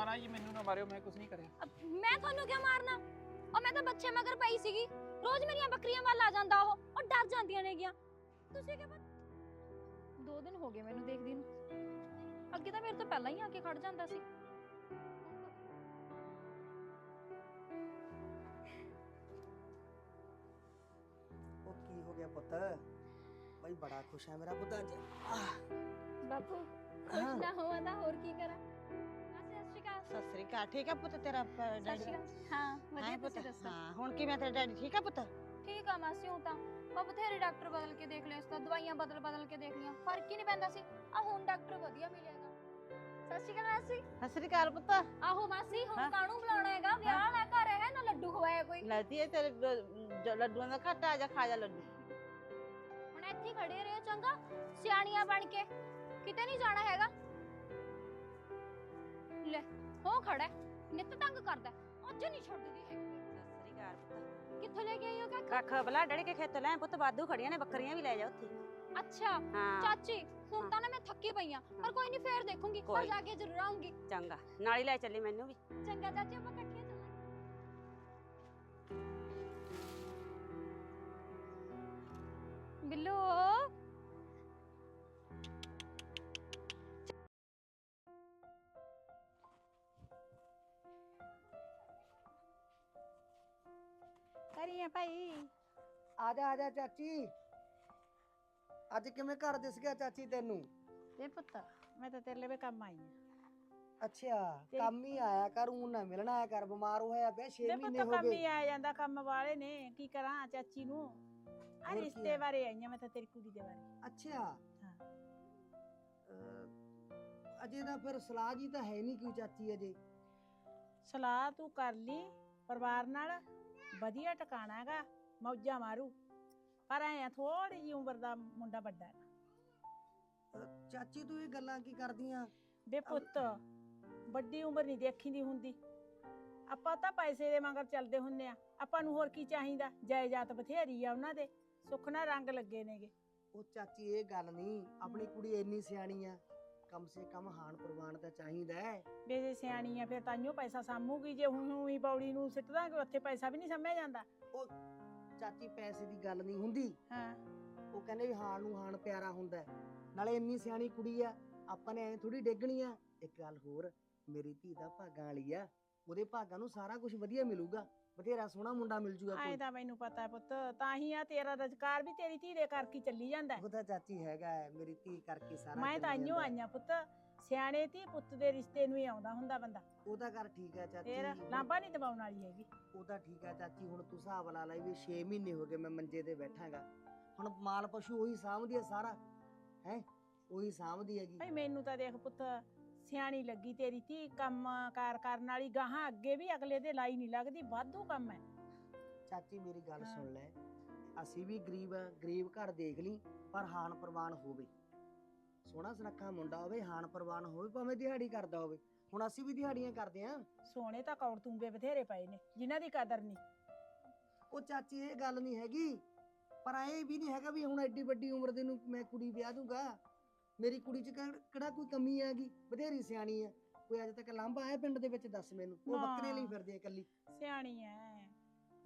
ਨਾ ਨਾ ਜੀ ਮੈਨੂੰ ਨਾ ਮਾਰਿਓ ਮੈਂ ਕੁਝ ਨਹੀਂ ਕਰਿਆ। ਅਬ ਮੈਂ ਤੁਹਾਨੂੰ ਕਿਉਂ ਮਾਰਨਾ? ਉਹ ਮੈਂ ਤਾਂ ਬੱਚੇ ਮਗਰ ਪਈ ਸੀਗੀ। ਰੋਜ਼ ਮੇਰੀਆਂ ਬੱਕਰੀਆਂ ਵੱਲ ਆ ਜਾਂਦਾ ਉਹ ਉਹ ਡਰ ਜਾਂਦੀਆਂ ਨੇਗੀਆਂ। ਤੁਸੀਂ ਕੀ ਪਤਾ ਦੋ ਦਿਨ ਹੋ ਗਏ ਮੈਨੂੰ ਦੇਖਦੀ ਨੂੰ। ਅੱਗੇ ਤਾਂ ਮੇਰੇ ਤੋਂ ਪਹਿਲਾਂ ਹੀ ਆ ਕੇ ਖੜ ਜਾਂਦਾ ਸੀ। ਉਹ ਕੀ ਹੋ ਗਿਆ ਪੁੱਤ? ਬਈ ਬੜਾ ਖੁਸ਼ ਹੈ ਮੇਰਾ ਪੁੱਤ ਅੱਜ। ਆਹ, ਬਾਪੂ। ਖੁਸ਼ ਨਾ ਹੋਵਾਂ ਤਾਂ ਹੋਰ ਕੀ ਕਰਾਂ? ਸਤਿ ਸ਼੍ਰੀ ਅਕਾਲ। ਠੀਕ ਆ ਪੁੱਤ ਤੇਰਾ ਪ- ਸਤਿ ਡੈਡੀ ਸ਼੍ਰੀ ਅਕਾਲ। ਹਾਂ ਵਧੀਆ ਹਾਂ ਪੁੱਤ। ਤੁਸੀਂ ਦੱਸੋ? ਹਾਂ ਹੁਣ ਕਿਵੇਂ ਤੇਰਾ ਡੈਡੀ? ਠੀਕ ਆ ਪੁੱਤ? ਠੀਕ ਆ ਮਾਸੀ ਹੂੰ ਤਾਂ। ਮੈਂ ਬਥੇਰੇ ਡਾਕਟਰ ਬਦਲ ਕੇ ਦੇਖ ਲਏ ਇਸ ਤਾਂ ਦਵਾਈਆਂ ਬਦਲ ਬਦਲ ਕੇ ਦੇਖ ਲਈਆਂ। ਫ਼ਰਕ ਹੀ ਨਹੀਂ ਪੈਂਦਾ ਸੀ। ਆ ਹੁਣ ਡਾਕਟਰ ਵਧੀਆ ਮਿਲੇਗਾ ਸਤਿ ਸ਼੍ਰੀ ਅਕਾਲ ਮਾਸੀ। ਸਤਿ ਸ੍ਰੀ ਅਕਾਲ ਪੁੱਤ। ਆਹੋ ਮਾਸੀ ਹੁਣ ਹਾਂ। ਕਾਣੂ ਬੁਲਾਉਣਾ ਹੈਗਾ? ਵਿਆਹ ਵਾਲਾ ਘਰ ਹੈ ਨਾ ਲੱਡੂ ਖਵਾਇਆ ਕੋਈ। ਲੈਤੀ ਹੈ ਤੇਰੇ ਗ- ਜੋ ਲੱਡੂਆਂ ਦਾ ਘਾਟਾ ਆ ਜਾ ਖਾ ਜਾ ਲੱਡੂ? ਹੁਣ ਇੱਥੇ ਹੀ ਖੜੇ ਰਹੋ ਚੰਗਾ? ਸਿਆਣੀਆਂ ਬਣ ਕੇ। ਕਿਤੇ ਨਹੀਂ ਜਾਣਾ ਹੈਗਾ। ਲੈ। ਹੋ ਖੜਾ ਨਿੱਤ ਤੰਗ ਕਰਦਾ। ਅੱਜ ਨਹੀਂ ਛੱਡਦੀ ਪੁੱਤ। ਕਿੱਥੋਂ ਲੈ ਕੇ ਆਈ ਹੋ ਕਾਕਾ? ਰੱਖ ਬਲਾ ਡੈਡੀ ਕੇ ਖੇਤ ਲੈ ਪੁੱਤ ਵਾਧੂ ਖੜੀਆਂ ਨੇ ਬੱਕਰੀਆਂ ਵੀ ਲੈ ਜਾ ਉੱਥੇ। ਅੱਛਾ ਹਾਂ। ਚਾਚੀ ਹੁਣ ਤਾਂ ਨਾ ਮੈਂ ਥੱਕੀ ਪਈ ਆ ਪਰ ਕੋਈ ਨਹੀਂ ਫੇਰ ਦੇਖੂੰਗੀ ਪਰ ਕੋਈ। ਜਾ ਕੇ ਜ਼ਰੂਰ ਆਉਂਗੀ ਚੰਗਾ ਨਾਲ ਹੀ ਲੈ ਚੱਲੀ ਮੈਨੂੰ ਵੀ। ਚੰਗਾ ਚਾਚੀ ਆਪਾਂ ਇਕੱਠੇ ਚੱਲਾਂਗੇ। ਬਿੱਲੂ ਭਾਈ? ਆ ਜਾ ਆ ਜਾ ਚਾਚੀ। ਅੱਜ ਕਿਵੇਂ ਘਰ ਦਿਸ ਗਿਆ ਚਾਚੀ ਤੈਨੂੰ? ਤੇ ਪੁੱਤ ਮੈਂ ਤਾਂ ਤੇਰੇ ਲਈ ਕੰਮ ਆਈ ਆ ਅੱਛਾ ਕੰਮ ਹੀ ਆਇਆ ਕਰ ਊਂ ਨਾ ਮਿਲਣਾ ਆਇਆ ਕਰ ਬਿਮਾਰ ਹੋਇਆ ਪਿਆ 6 ਤੇ ਮਹੀਨੇ ਪੁੱਤ ਹੋ ਕੰਮ ਹੀ ਗਏ। ਆ ਜਾਂਦਾ ਕੰਮ ਵਾਲੇ ਨੇ ਕੀ ਕਰਾਂ ਚਾਚੀ ਨੂੰ? ਆ ਹੋਰ ਕੀ ਰਿਸ਼ਤੇ ਆ? ਬਾਰੇ ਆਈਆਂ ਮੈਂ ਤਾਂ ਤੇਰੀ ਕੁੜੀ ਦੇ ਬਾਰੇ। ਅੱਛਾ। ਹਾਂ। ਅਹ, ਅਜੇ ਤਾਂ ਫਿਰ ਸਲਾਹ ਜੀ ਤਾਂ ਹੈ ਨਹੀਂ ਕੋਈ ਚਾਚੀ ਅਜੇ। ਸਲਾਹ ਤੂੰ ਕਰ ਲਈ ਪਰਿਵਾਰ ਨਾਲ ਵਧੀਆ ਟਿਕਾਣਾ ਹੈਗਾ ਮੌਜਾਂ ਮਾਰੂ। ਪਰ ਐ ਥੋੜੀ ਜੀ ਉਮਰ ਦਾ ਮੁੰਡਾ ਵੱਡਾ ਹੈ ਅਹ, ਚਾਚੀ ਤੂੰ ਇਹ ਗੱਲਾਂ ਕੀ ਕਰਦੀਆਂ? ਬੇ ਪੁੱਤ ਵੱਡੀ ਉਮਰ ਨਹੀਂ ਦੇਖੀ ਦੀ ਹੁੰਦੀ। ਆਪਾਂ ਤਾਂ ਪੈਸੇ ਦੇ ਮਗਰ ਚੱਲਦੇ ਹੁੰਨੇ ਆ। ਆਪਾਂ ਨੂੰ ਹੋਰ ਕੀ ਚਾਹੀਦਾ? ਜਾਇਦਾਦ ਬਥੇਰੀ ਆ ਉਹਨਾਂ ਦੇ। ਸੁੱਖ ਨਾਲ ਰੰਗ ਲੱਗੇ ਨੇਗੇ। ਉਹ ਚਾਚੀ ਇਹ ਗੱਲ ਨਹੀਂ। ਆਪਣੀ ਕੁੜੀ ਇੰਨੀ ਸਿਆਣੀ ਆ। ਕਮ ਸੇ ਕਮ ਹਾਨ ਪ੍ਰਵਾਨ ਤਾਂ ਚਾਹੀਦਾ ਹੈ ਬੇ ਜੇ ਸਿਆਣੀ ਆ ਫਿਰ ਤਾਈਓ ਪੈਸਾ ਸਾਮੂਗੀ ਜੇ ਹੁਣ ਹੀ ਪੌੜੀ ਨੂੰ ਸਿੱਟ ਦਾਂਗੇ ਉੱਥੇ ਪੈਸਾ ਵੀ ਨਹੀਂ ਸਮਿਆ ਜਾਂਦਾ ਚਾਚੀ ਪੈਸੇ ਦੀ ਗੱਲ ਨਹੀਂ ਹੁੰਦੀ ਹਾਂ ਉਹ ਕਹਿੰਦੇ ਵੀ ਹਾਣ ਨੂੰ ਹਾਣ ਪਿਆਰਾ ਹੁੰਦਾ ਹੈ। ਨਾਲੇ ਇੰਨੀ ਸਿਆਣੀ ਕੁੜੀ ਆ ਆਪਾਂ ਨੇ ਐ ਥੋੜੀ ਡੇਗਣੀ ਆ ਇੱਕ ਗੱਲ ਹੋਰ ਮੇਰੀ ਧੀ ਦਾ ਭਾਗਾਂ ਵਾਲੀ ਆ ਉਹਦੇ ਭਾਗਾਂ ਨੂੰ ਸਾਰਾ ਕੁਝ ਵਧੀਆ ਮਿਲੂਗਾ ਬਥੇਰਾ ਸੋਹਣਾ ਮੁੰਡਾ ਮਿਲ ਜੂਗਾ ਐ ਕੋਈ। ਤਾਂ ਮੈਨੂੰ ਪਤਾ ਹੈ ਪੁੱਤ ਤਾਂ ਹੀ ਆ ਤੇਰਾ ਰੁਜ਼ਗਾਰ ਵੀ ਤੇਰੀ ਧੀ ਦੇ ਕਰਕੇ ਹੀ ਚੱਲੀ ਜਾਂਦਾ ਹੈ। ਉਹ ਤਾਂ ਚਾਚੀ ਹੈਗਾ ਹੈ, ਮੇਰੀ ਧੀ ਕਰਕੇ ਸਾਰਾ ਮੈਂ ਤਾਂ ਆਈਓ ਜਾਂਦਾ। ਆਈਆਂ ਪੁੱਤ ਸਿਆਣੇ ਧੀ ਪੁੱਤ ਦੇ ਰਿਸ਼ਤੇ ਨੂੰ ਹੀ ਆਉਂਦਾ ਹੁੰਦਾ ਬੰਦਾ। ਉਹ ਤਾਂ ਕਰ ਠੀਕ ਹੈ ਚਾਚੀ। ਫੇਰ ਲਾਂਬਾ ਨਹੀਂ ਦਬਾਉਣ ਵਾਲੀ ਹੈਗੀ। ਉਹ ਤਾਂ ਠੀਕ ਹੈ ਚਾਚੀ ਹੁਣ ਤੂੰ ਹਿਸਾਬ ਲਾ ਲਈ ਵੀ 6 ਮਹੀਨੇ ਹੋ ਗਏ ਮੈਂ ਮੰਜੇ ਤੇ ਬੈਠਾਂਗਾ। ਹੁਣ ਮਾਲ ਪਸ਼ੂ ਉਹੀ ਸਾਂਭਦੀ ਹੈ ਸਾਰਾ ਹੈ? ਉਹੀ ਸਾਂਭਦੀ ਹੈਗੀ। ਭਾਈ ਮੈਨੂੰ ਤਾਂ ਦੇਖ ਪੁੱਤ ਸਿਆਣੀ ਲੱਗੀ ਤੇਰੀ ਧੀ ਕੰਮ ਕਾਰ ਕਰਨ ਵਾਲੀ ਗਾਹਾਂ ਅੱਗੇ ਵੀ ਅਗਲੇ ਦੇ ਲਾਈ ਨਹੀਂ ਲੱਗਦੀ ਵਾਧੂ ਕੰਮ ਹੈ। ਚਾਚੀ ਮੇਰੀ ਗੱਲ। ਸੁਣ ਲੈ। ਅਸੀਂ ਵੀ ਗਰੀਬ ਆ ਗਰੀਬ ਘਰ ਦੇਖ ਲਈ ਪਰ ਹਾਨ ਪ੍ਰਵਾਨ ਹੋਵੇ। ਸੋਹਣਾ ਸੁਨੱਖਾ ਮੁੰਡਾ ਹੋਵੇ ਹਾਨ ਪ੍ਰਵਾਨ ਹੋਵੇ ਭਾਵੇਂ ਦਿਹਾੜੀ ਕਰਦਾ ਹੋਵੇ। ਹੁਣ ਅਸੀਂ ਵੀ ਦਿਹਾੜੀਆਂ ਕਰਦੇ ਆਂ। ਸੋਹਣੇ ਤਾਂ ਕੌੜ ਤੂੰਬੇ ਬਥੇਰੇ ਪਏ ਨੇ ਜਿਨ੍ਹਾਂ ਦੀ ਕਦਰ ਨਹੀਂ। ਉਹ ਚਾਚੀ ਇਹ ਗੱਲ ਨਹੀਂ ਹੈਗੀ। ਪਰ ਐ ਵੀ ਨਹੀਂ ਹੈਗਾ ਵੀ ਹੁਣ ਐਡੀ ਵੱਡੀ ਉਮਰ ਦੇ ਨੂੰ ਮੈਂ ਕੁੜੀ ਵਿਆਹ ਦੂੰਗਾ। ਮੇਰੀ ਕੁੜੀ 'ਚ ਕਿਹੜ- ਕਿਹੜਾ ਕੋਈ ਕਮੀ ਹੈਗੀ? ਬਥੇਰੀ ਸਿਆਣੀ ਆ ਕੋਈ ਅਜੇ ਤੱਕ ਲਾਂਭਾ ਆਇਆ ਪਿੰਡ ਦੇ ਵਿੱਚ? ਦੱਸ ਮੈਨੂੰ। ਉਹ ਨਾ। ਬੱਕਰੇ ਲਈ ਫਿਰਦੀ ਆ ਇਕੱਲੀ। ਸਿਆਣੀ ਐ।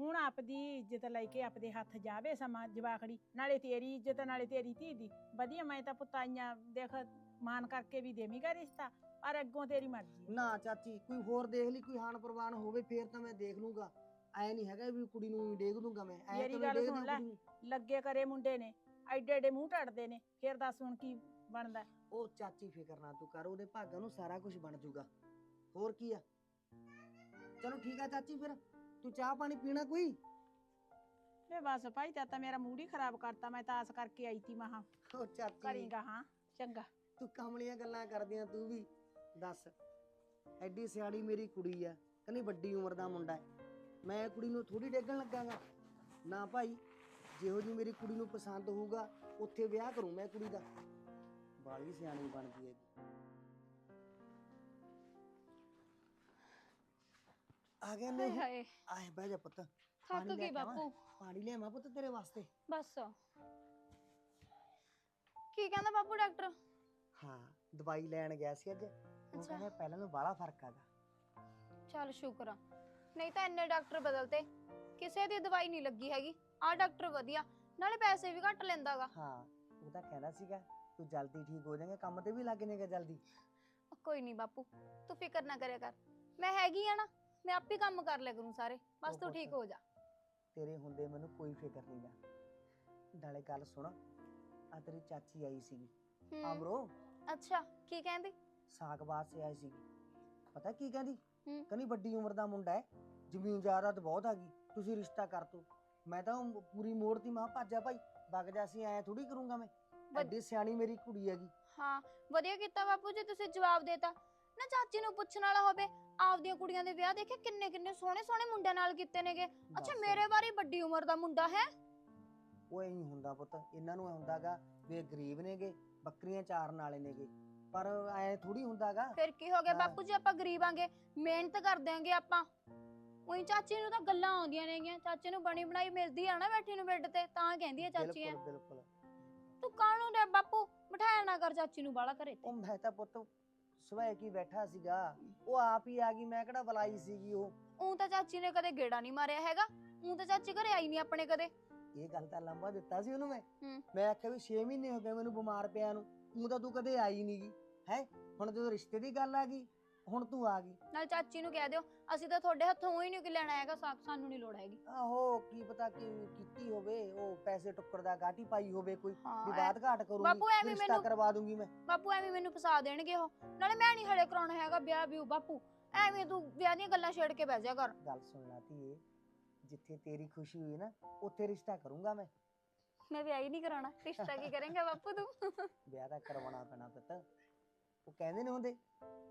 ਹੁਣ ਆਪਦੀ ਇੱਜ਼ਤ ਲੈ ਕੇ ਆਪਦੇ ਹੱਥ ਜਾਵੇ ਸਮਾਂ ਜਵਾਖੜੀ। ਨਾਲੇ ਤੇਰੀ ਇੱਜ਼ਤ ਨਾਲੇ ਤੇਰੀ ਧੀ ਦੀ। ਵਧੀਆ ਮੈਂ ਤਾਂ ਪੁੱਤਾਈਆਂ ਦੇਖ ਮਾਨ ਕਰਕੇ ਵੀ ਦੇਵੀਗਾ ਰਿਸ਼ਤਾ। ਪਰ ਅੱਗੋਂ ਤੇਰੀ ਮਰਜ਼ੀ ਨਾ ਚਾਚੀ ਕੋਈ ਹੋਰ ਦੇਖ ਲਈ ਕੋਈ ਹਾਨ ਪ੍ਰਵਾਨ ਹੋਵੇ ਫੇਰ ਤਾਂ ਮੈਂ ਦੇਖ ਲੂੰਗਾ। ਐ ਨਹੀਂ ਹੈਗਾ ਵੀ ਕੁੜੀ ਨੂੰ ਹੀ ਡੇਗ ਦੂੰਗਾ ਮੈਂ। ਐ ਮੇਰੀ ਗੱਲ ਸੁਣ ਲੈ। ਲੱਗੇ ਕਰੇ ਮੁੰਡੇ ਨੇ। ਐਡੇ ਐਡੇ ਮੂੰਹ ਟੜਦੇ ਨੇ। ਫੇਰ ਦੱਸ ਹੁਣ ਕੀ ਬਣਦਾ ਉਹ ਚਾਚੀ ਫਿਕਰ ਨਾ ਤੂੰ ਕਰ ਉਹਦੇ ਭਾਗਾਂ ਨੂੰ ਸਾਰਾ ਕੁਝ ਬਣ ਜਾਊਗਾ। ਹੋਰ ਕੀ ਆ? ਚਲੋ ਠੀਕ ਆ ਚਾਚੀ ਫਿਰ। ਤੂੰ ਚਾਹ ਪਾਣੀ ਪੀਣਾ ਕੋਈ? ਵੇ ਬਸ ਭਾਈ ਤਾਂ ਤਾਂ ਮੇਰਾ ਮੂਡ ਹੀ ਖਰਾਬ ਕਰਤਾ ਮੈਂ ਤਾਂ ਆਸ ਕਰਕੇ ਆਈ ਤੀ ਮਹਾ ਉਹ ਚਾਚੀ। ਕਰੇਗਾ ਹਾਂ ਚੰਗਾ। ਤੂੰ ਕਮਲੀਆਂ ਗੱਲਾਂ ਕਰਦੀਆਂ ਤੂੰ ਵੀ ਦੱਸ। ਐਡੀ ਸਿਆਣੀ ਮੇਰੀ ਕੁੜੀ ਆ ਕਹਿੰਦੀ ਵੱਡੀ ਉਮਰ ਦਾ ਮੁੰਡਾ ਹੈ। ਮੈਂ ਕੁੜੀ ਨੂੰ ਥੋੜੀ ਡੇਗਣ ਲੱਗਾਗਾ। ਨਾ ਭਾਈ ਜਿਹੋ ਜੀ ਮੇਰੀ ਕੁੜੀ ਨੂੰ ਪਸੰਦ ਹੋਊਗਾ ਉੱਥੇ ਵਿਆਹ ਕਰੂੰ ਮੈਂ ਕੁੜੀ ਦਾ। ਬਾਲੀ ਸਿਆਣੀ ਬਣਦੀ ਹੈਗੀ ਆ ਗਿਆ ਹਾਏ ਨਹੀਂ ਹਾਏ। ਆਏ ਬਹਿ ਜਾ ਪੁੱਤ। ਥੱਕ ਪਾਣੀ ਲੈ ਗਈ ਕੇ ਆਵਾਂ? ਬਾਪੂ ਪਾਣੀ ਲਿਆਵਾਂ ਪੁੱਤ ਤੇਰੇ ਵਾਸਤੇ। ਬਸ। ਕੀ ਕਹਿੰਦਾ ਬਾਪੂ ਡਾਕਟਰ? ਹਾਂ ਦਵਾਈ ਲੈਣ ਗਿਆ ਸੀ ਅੱਜ। ਉਹ ਅੱਛਾ। ਕਹਿੰਦਾ ਪਹਿਲਾਂ ਨੂੰ ਬਾਹਲਾ ਫ਼ਰਕ ਆਗਾ ਚੱਲ ਸ਼ੁਕਰ ਆ। ਨਹੀਂ ਤਾਂ ਇੰਨੇ ਡਾਕਟਰ ਬਦਲਤੇ। ਕਿਸੇ ਦੀ ਦਵਾਈ ਨਹੀਂ ਲੱਗੀ ਹੈਗੀ। ਆ ਡਾਕਟਰ ਵਧੀਆ। ਨਾਲੇ ਪੈਸੇ ਵੀ ਘੱਟ ਲੈਂਦਾਗਾ ਹਾਂ ਉਹ ਤਾਂ ਕਹਿੰਦਾ ਸੀਗਾ। ਤੂੰ ਜਲਦੀ ਠੀਕ ਹੋ ਜਾਏਗਾ ਕੰਮ ਤੇ ਵੀ ਲੱਗ ਜਾਏਗਾ ਜਲਦੀ। ਕੋਈ ਨਹੀਂ ਬਾਪੂ ਤੂੰ ਫਿਕਰ ਨਾ ਕਰਿਆ ਕਰ। ਮੈਂ ਹੈਗੀ ਆ ਨਾ ਮੈਂ ਆਪੇ ਕੰਮ ਕਰ ਲਿਆ ਕਰੂੰ ਸਾਰੇ ਬਸ ਉਹ ਤੂੰ ਪੁੱਤ। ਠੀਕ ਹੋ ਜਾ। ਤੇਰੇ ਹੁੰਦੇ ਮੈਨੂੰ ਕੋਈ ਫਿਕਰ ਨਹੀਂਗਾ ਨਾਲੇ ਗੱਲ ਸੁਣ ਆ ਤੇਰੀ ਚਾਚੀ ਆਈ ਸੀਗੀ ਹੂੰ, ਆਮਰੋ ਅੱਛਾ ਕੀ ਕਹਿੰਦੀ? ਸਾਗਬਾਦ ਸੇ ਆਈ ਸੀਗੀ। ਪਤਾ ਕੀ ਕਹਿੰਦੀ? ਹੂੰ। ਕਹਿੰਦੀ ਵੱਡੀ ਉਮਰ ਦਾ ਮੁੰਡਾ ਹੈ ਜ਼ਮੀਨ ਜਾਇਦਾਦ ਬਹੁਤ ਆ ਗਈ ਤੁਸੀਂ ਰਿਸ਼ਤਾ ਕਰ ਤੋ। ਮੈਂ ਤਾਂ ਉਹ ਪੂਰੀ ਮੋੜ ਦੀ ਮਾਂ ਭਾਜਾ ਭਾਈ ਵਗ ਜਾ ਸੀ ਐ ਥੋੜੀ ਕਰੂੰਗਾ ਮੈਂ। ਵਧ- ਐਡੀ ਸਿਆਣੀ ਮੇਰੀ ਕੁੜੀ ਹੈਗੀ। ਹਾਂ ਵਧੀਆ ਕੀਤਾ ਬਾਪੂ ਜੀ ਤੁਸੀਂ ਜਵਾਬ ਦੇਤਾ। ਨਾ ਚਾਚੀ ਨੂੰ ਪੁੱਛਣ ਵਾਲਾ ਹੋਵੇ ਆਪਦੀਆਂ ਕੁੜੀਆਂ ਦੇ ਵਿਆਹ ਦੇਖੇ ਕਿੰਨੇ ਕਿੰਨੇ ਸੋਹਣੇ ਸੋਹਣੇ ਮੁੰਡਿਆਂ ਨਾਲ ਕੀਤੇ ਨੇਗੇ। ਅੱਛਾ ਦੱਸ। ਮੇਰੇ ਵਾਰੀ ਵੱਡੀ ਉਮਰ ਦਾ ਮੁੰਡਾ ਹੈ? ਉਹ ਐਂ ਹੁੰਦਾ ਪੁੱਤ ਇਹਨਾਂ ਨੂੰ ਐ ਹੁੰਦਾਗਾ ਵੀ ਇਹ ਗਰੀਬ ਨੇਗੇ ਬੱਕਰੀਆਂ ਚਾਰਨ ਵਾਲੇ ਨੇਗੇ। ਪਰ ਐ ਥੋੜੀ ਹੁੰਦਾਗਾ। ਫਿਰ ਕੀ ਹੋ ਗਿਆ ਹਾਂ। ਬਾਪੂ ਜੀ ਆਪਾਂ ਗਰੀਬ ਆਂਗੇ ਮਿਹਨਤ ਕਰ ਦਿਆਂਗੇ ਆਪਾਂ। ਉਹੀ ਚਾਚੀ ਨੂੰ ਤਾਂ ਗੱਲਾਂ ਆਉਂਦੀਆਂ ਨੇਗੀਆਂ ਚਾਚੀ ਨੂੰ ਬਣੀ ਬਣਾਈ ਮਿਲਦੀ ਆ ਨਾ ਬੈਠੀ ਨੂੰ ਬੈੱਡ ਤੇ ਤਾਂ ਕਹਿੰਦੀ ਆ ਚਾਚੀ ਐ। ਬਿਲਕੁਲ ਬਿਲਕੁਲ। ਤੂੰ ਕਾਹਨੂੰ ਰੇ ਬਾਪੂ? ਬਿਠਾਇਆ ਨਾ ਕਰ ਚਾਚੀ ਨੂੰ ਬਾਲਾ ਘਰੇ ਤੇ। ਉਹ ਮੈਂ ਤਾਂ ਪੁੱਤ ਸਵੇਰ ਕੀ ਬੈਠਾ ਸੀਗਾ। ਉਹ ਆਪ ਹੀ ਆ ਗਈ ਮੈਂ ਕਿਹੜਾ ਬੁਲਾਈ ਸੀਗੀ ਉਹ? ਉਂ ਤਾਂ ਚਾਚੀ ਨੇ ਕਦੇ ਗੇੜਾ ਨਹੀਂ ਮਾਰਿਆ ਹੈਗਾ। ਉਂ ਤਾਂ ਚਾਚੀ ਘਰੇ ਆਈ ਨਹੀਂ ਆਪਣੇ ਕਦੇ। ਇਹ ਗੱਲ ਤਾਂ ਲੰਬਾ ਦਿੱਤਾ ਸੀ ਉਹਨੂੰ ਮੈਂ। ਹੂੰ। ਮੈਂ ਆਖਿਆ ਵੀ 6 ਮਹੀਨੇ ਹੋ ਗਏ ਮੈਨੂੰ ਬਿਮਾਰ ਪਿਆ ਨੂੰ। ਉਹ ਤਾਂ ਤੂੰ ਕਦੇ ਆਈ ਨਹੀਂਗੀ ਹੈ? ਹੁਣ ਜਦੋਂ ਰਿਸ਼ਤੇ ਦੀ ਗੱਲ ਆ ਗਈ ਹੁਣ ਤੂੰ ਆ ਗਈ। ਨਾਲ ਚਾਚੀ ਨੂੰ ਕਹਿ ਦਿਓ ਅਸੀਂ ਤਾਂ ਤੁਹਾਡੇ ਹੱਥੋਂ ਹੀ ਨਹੀਂ ਕਿ ਲੈਣਾ ਹੈਗਾ ਸਾ- ਸਾਨੂੰ ਨਹੀਂ ਲੋੜ ਹੈਗੀ। ਆਹੋ ਕੀ ਪਤਾ ਕੀ ਕੀਤੀ ਹੋਵੇ ਉਹ ਪੈਸੇ ਟੁੱਕਰ ਦਾ ਗਾਟੀ ਪਾਈ ਹੋਵੇ ਕੋਈ ਹਾਂ ਵੀ ਐ- ਬਾਤ ਘਾਟ ਕਰੂੰਗੀ ਬਾਪੂ ਐਵੇਂ ਰਿਸ਼ਤਾ ਮੈਨੂੰ- ਕਰਵਾ ਦੂੰਗੀ ਮੈਂ। ਬਾਪੂ ਐਵੇਂ ਮੈਨੂੰ ਫਸਾ ਦੇਣਗੇ ਉਹ। ਨਾਲੇ ਮੈਂ ਨਹੀਂ ਹਲੇ ਕਰਾਉਣਾ ਹੈਗਾ ਵਿਆਹ ਵੀ ਬਾਪੂ। ਐਵੇਂ ਤੂੰ ਵਿਆਹ ਦੀਆਂ ਗੱਲਾਂ ਛੇੜ ਕੇ ਬਹਿ ਜਾ ਕਰ। ਗੱਲ ਸੁਣ ਲਾ ਧੀਏ ਜਿੱਥੇ ਤੇਰੀ ਖੁਸ਼ੀ ਹੋਈ ਨਾ ਉੱਥੇ ਰਿਸ਼ਤਾ ਕਰੂੰਗਾ ਮੈਂ। ਮੈਂ ਵਿਆਹ ਹੀ ਨਹੀਂ ਕਰਾਉਣਾ। ਰਿਸ਼ਤਾ ਕੀ ਕਰੇਂਗਾ ਬਾਪੂ ਤੂੰ? ਵਿਆਹ ਤਾਂ ਕਰਵਾਉਣਾ ਪੈਣਾ ਪੁੱਤ। ਉਹ ਕਹਿੰਦੇ ਨੇ ਹੁੰਦੇ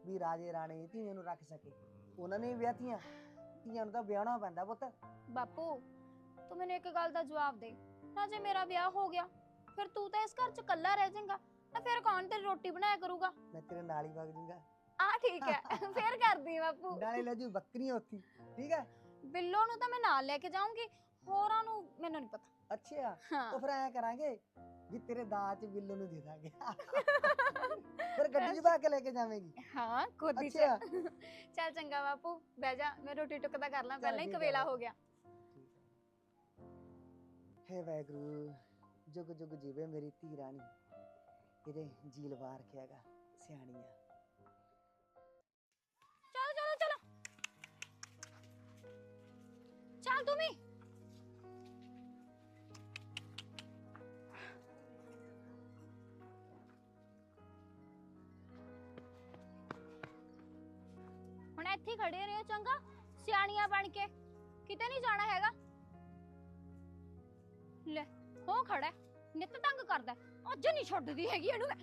ਵੀ ਰਾਜੇ ਰਾਣੀ ਧੀਆਂ ਨੂੰ ਰੱਖ ਸਕੇ। ਉਹਨਾਂ ਨੇ ਵਿਆਹਤੀਆਂ ਧੀਆਂ ਨੂੰ ਤਾਂ ਵਿਆਹਣਾ ਪੈਂਦਾ ਪੁੱਤ। ਬਾਪੂ ਤੂੰ ਮੈਨੂੰ ਇੱਕ ਗੱਲ ਦਾ ਜਵਾਬ ਦੇ। ਨਾ ਜੇ ਮੇਰਾ ਵਿਆਹ ਹੋ ਗਿਆ। ਫਿਰ ਤੂੰ ਤਾਂ ਇਸ ਘਰ 'ਚ ਇਕੱਲਾ ਰਹਿ ਜਾਏਗਾ। ਤਾਂ ਫਿਰ ਕੌਣ ਤੇਰੀ ਰੋਟੀ ਬਣਾਇਆ ਕਰੂਗਾ? ਮੈਂ ਤੇਰੇ ਨਾਲ ਹੀ ਵਗ ਜੂੰਗਾ ਆ ਠੀਕ ਹੈ। ਫੇਰ ਕਰਦੀ ਬਾਪੂ। ਨਾਲੇ ਲੈ ਜੂ ਬੱਕਰੀਆਂ ਉੱਥੀ। ਠੀਕ ਹੈ? ਬਿੱਲੋ ਨੂੰ ਤਾਂ ਮੈਂ ਨਾਲ ਲੈ ਕੇ ਜਾਊਂਗੀ। ਹੋਰਾਂ ਨੂੰ ਮੈਨੂੰ ਨਹੀਂ ਪਤਾ। ਅੱਛਾ। ਹਾਂ। ਉਹ ਫਿਰ ਐ ਕਰਾਂਗੇ ਵੀ ਤੇਰੇ ਚ ਬਿੱਲੂ ਨੂੰ ਦੇ ਦਾਂਗੇ। ਪਾ ਕੇ ਲੈ ਕੇ ਜਾਵੇਂਗੀ। ਹਾਂ ਖੁਦ ਹੀ ਅੱਛਾ। ਚੱਲ। ਚੰਗਾ ਬਾਪੂ ਬਹਿ ਜਾ ਮੈਂ ਰੋਟੀ ਟੁੱਕਦਾ ਕਰ ਲਾਂ ਚੱਲ ਪਹਿਲਾਂ ਹੀ ਠੀਕ ਆ ਕਵੇਲਾ। ਹੋ ਗਿਆ। ਹੇ ਵੈਗਰੂ ਜੁਗ ਜੁਗ ਜੀਵੇ ਮੇਰੀ ਧੀ ਰਾਣੀ। ਇਹਦੇ ਜੀਲ ਵਾਰ ਰੱਖਿਆਗਾ ਸਿਆਣੀ ਆ ਚਲੋ ਚਲੋ ਚਲੋ। ਚੱਲ ਤੂੰ ਵੀ। ਇੱਥੇ ਖੜੇ ਰਹੋ ਚੰਗਾ ਸਿਆਣੀਆਂ ਬਣ ਕੇ। ਕਿਤੇ ਨਹੀਂ ਜਾਣਾ ਹੈਗਾ। ਲੈ ਹੋ ਖੜਾ ਹੈ, ਨਿੱਤ ਤੰਗ ਕਰਦਾ ਹੈ। ਅੱਜ ਨਹੀਂ ਛੱਡਦੀ ਹੈਗੀ ਇਹਨੂੰ ਮੈਂ।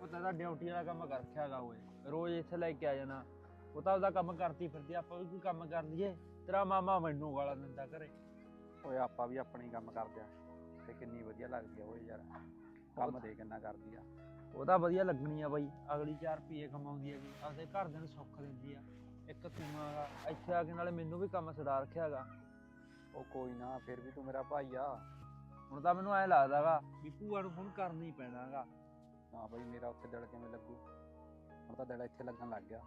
ਉਹ ਤਾਂ ਡਿਊਟੀ ਵਾਲਾ ਕੰਮ ਕਰ ਰੱਖਿਆਗਾ ਓਏ। ਰੋਜ਼ ਇੱਥੇ ਲੈ ਕੇ ਆ ਜਾਣਾ। ਉਹ ਤਾਂ ਉਹਦਾ ਕੰਮ ਕਰਦੀ ਫਿਰਦੀ ਆਪਾਂ ਵੀ ਕੋਈ ਕੰਮ ਕਰ ਲਈਏ। ਤੇਰਾ ਮਾਮਾ ਮੈਨੂੰ ਗਾਲਾਂ ਦਿੰਦਾ ਘਰੇ। ਓਏ ਆਪਾਂ ਵੀ ਆਪਣੀ ਕੰਮ ਕਰਦੇ ਆ। ਤੇ ਕਿੰਨੀ ਵਧੀਆ ਲੱਗਦੀ ਆ ਓਏ ਯਾਰ। ਕੰਮ ਦੇ ਕਿੰਨਾ ਕਰਦੀ ਆ। ਉਹ ਤਾਂ ਵਧੀਆ ਲੱਗਣੀ ਆ ਬਾਈ। ਅਗਲੀ 4 ਰੁਪਏ ਕਮਾਉਂਦੀ ਹੈਗੀ। ਆਪਦੇ ਘਰਦਿਆਂ ਨੂੰ ਸੁੱਖ ਦਿੰਦੀ ਆ। ਇੱਕ ਤੂੰ ਆਗਾ ਇੱਥੇ ਆ ਕੇ ਨਾਲੇ ਮੈਨੂੰ ਵੀ ਕੰਮ ਛਡਾ ਰੱਖਿਆਗਾ ਉਹ ਕੋਈ ਨਾ ਫਿਰ ਵੀ ਤੂੰ ਮੇਰਾ ਭਾਈ ਆ। ਹੁਣ ਤਾਂ ਮੈਨੂੰ ਐ ਲੱਗਦਾਗਾ ਵੀ ਭੂਆ ਨੂੰ ਫੋਨ ਕਰਨਾ ਹੀ ਪੈਣਾਗਾ ਹਾਂ ਬਈ ਮੇਰਾ ਉੱਥੇ ਦਿਲ ਕਿਵੇਂ ਲੱਗੂ? ਹੁਣ ਤਾਂ ਦਿਲ ਇੱਥੇ ਲੱਗਣ ਲੱਗ ਗਿਆ।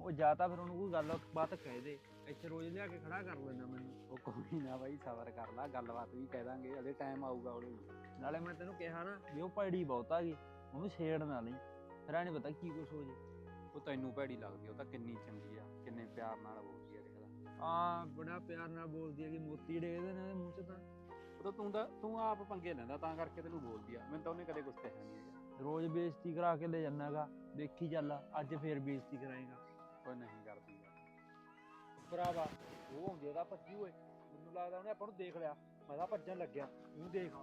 ਉਹ ਜਾਂ ਤਾਂ ਫਿਰ ਉਹਨੂੰ ਕੋਈ ਗੱਲ ਬਾਤ ਕਹਿ ਦੇ। ਇੱਥੇ ਰੋਜ਼ ਲਿਆ ਕੇ ਖੜਾ ਕਰ ਲੈਂਦਾ ਮੈਨੂੰ। ਉਹ ਕੋਈ ਨਾ ਬਈ ਸਬਰ ਕਰ ਲੈ। ਗੱਲਬਾਤ ਵੀ ਕਹਿ ਦਾਂਗੇ। ਅਜੇ ਟਾਈਮ ਆਊਗਾ ਉਹਨੂੰ ਨਾਲੇ। ਮੈਂ ਤੈਨੂੰ ਕਿਹਾ ਨਾ ਵੀ ਉਹ ਭੈੜੀ ਬਹੁਤ ਆਗੀ ਉਹਨੂੰ ਛੇੜ ਨਾ ਲਈ ਫਿਰ ਐ ਨਹੀਂ ਪਤਾ ਕੀ ਕੁਛ ਹੋ ਜੇ ਉਹ ਤੈਨੂੰ ਭੈੜੀ ਲੱਗਦੀ ਉਹ ਤਾਂ ਕਿੰਨੀ ਚੰਗੀ ਆ ਕਿੰਨੇ ਪਿਆਰ ਨਾਲ ਬੋਲਦੀ ਆ ਦੇਖ ਲੈ। ਆ ਬੜਾ ਪਿਆਰ ਨਾਲ ਬੋਲਦੀ ਹੈ ਕਿ ਮੋਤੀ ਡੇਗਦੇ ਨੇ ਉਹਦੇ ਮੂੰਹ 'ਚ ਤਾਂ। ਉਹ ਤਾਂ ਤੂੰ ਦਾ ਤੂੰ ਆਪ ਪੰਗੇ ਲੈਂਦਾ ਤਾਂ ਕਰਕੇ ਤੈਨੂੰ ਬੋਲਦੀ ਆ। ਮੈਨੂੰ ਤਾਂ ਉਹਨੇ ਕਦੇ ਕੁਝ ਕਿਹਾ ਨਹੀਂ ਹੈਗਾ। ਰੋਜ਼ ਬੇਇੱਜ਼ਤੀ ਕਰਾ ਕੇ ਲੈ ਜਾਣਾਗਾ ਦੇਖੀ ਚੱਲ ਅੱਜ ਫੇਰ ਬੇਇੱਜ਼ਤੀ ਕਰਾਏਗਾ। ਕੋਈ ਨਹੀਂ ਕਰਦੀ ਭਰਾਵਾ ਉਹ ਹੁੰਦੀ ਉਹਦਾ ਭੱਜੀ ਓਏ। ਮੈਨੂੰ ਲੱਗਦਾ ਉਹਨੇ ਆਪਾਂ ਨੂੰ ਦੇਖ ਲਿਆ। ਮੈਂ ਤਾਂ ਭੱਜਣ ਲੱਗਿਆ। ਤੂੰ ਦੇਖ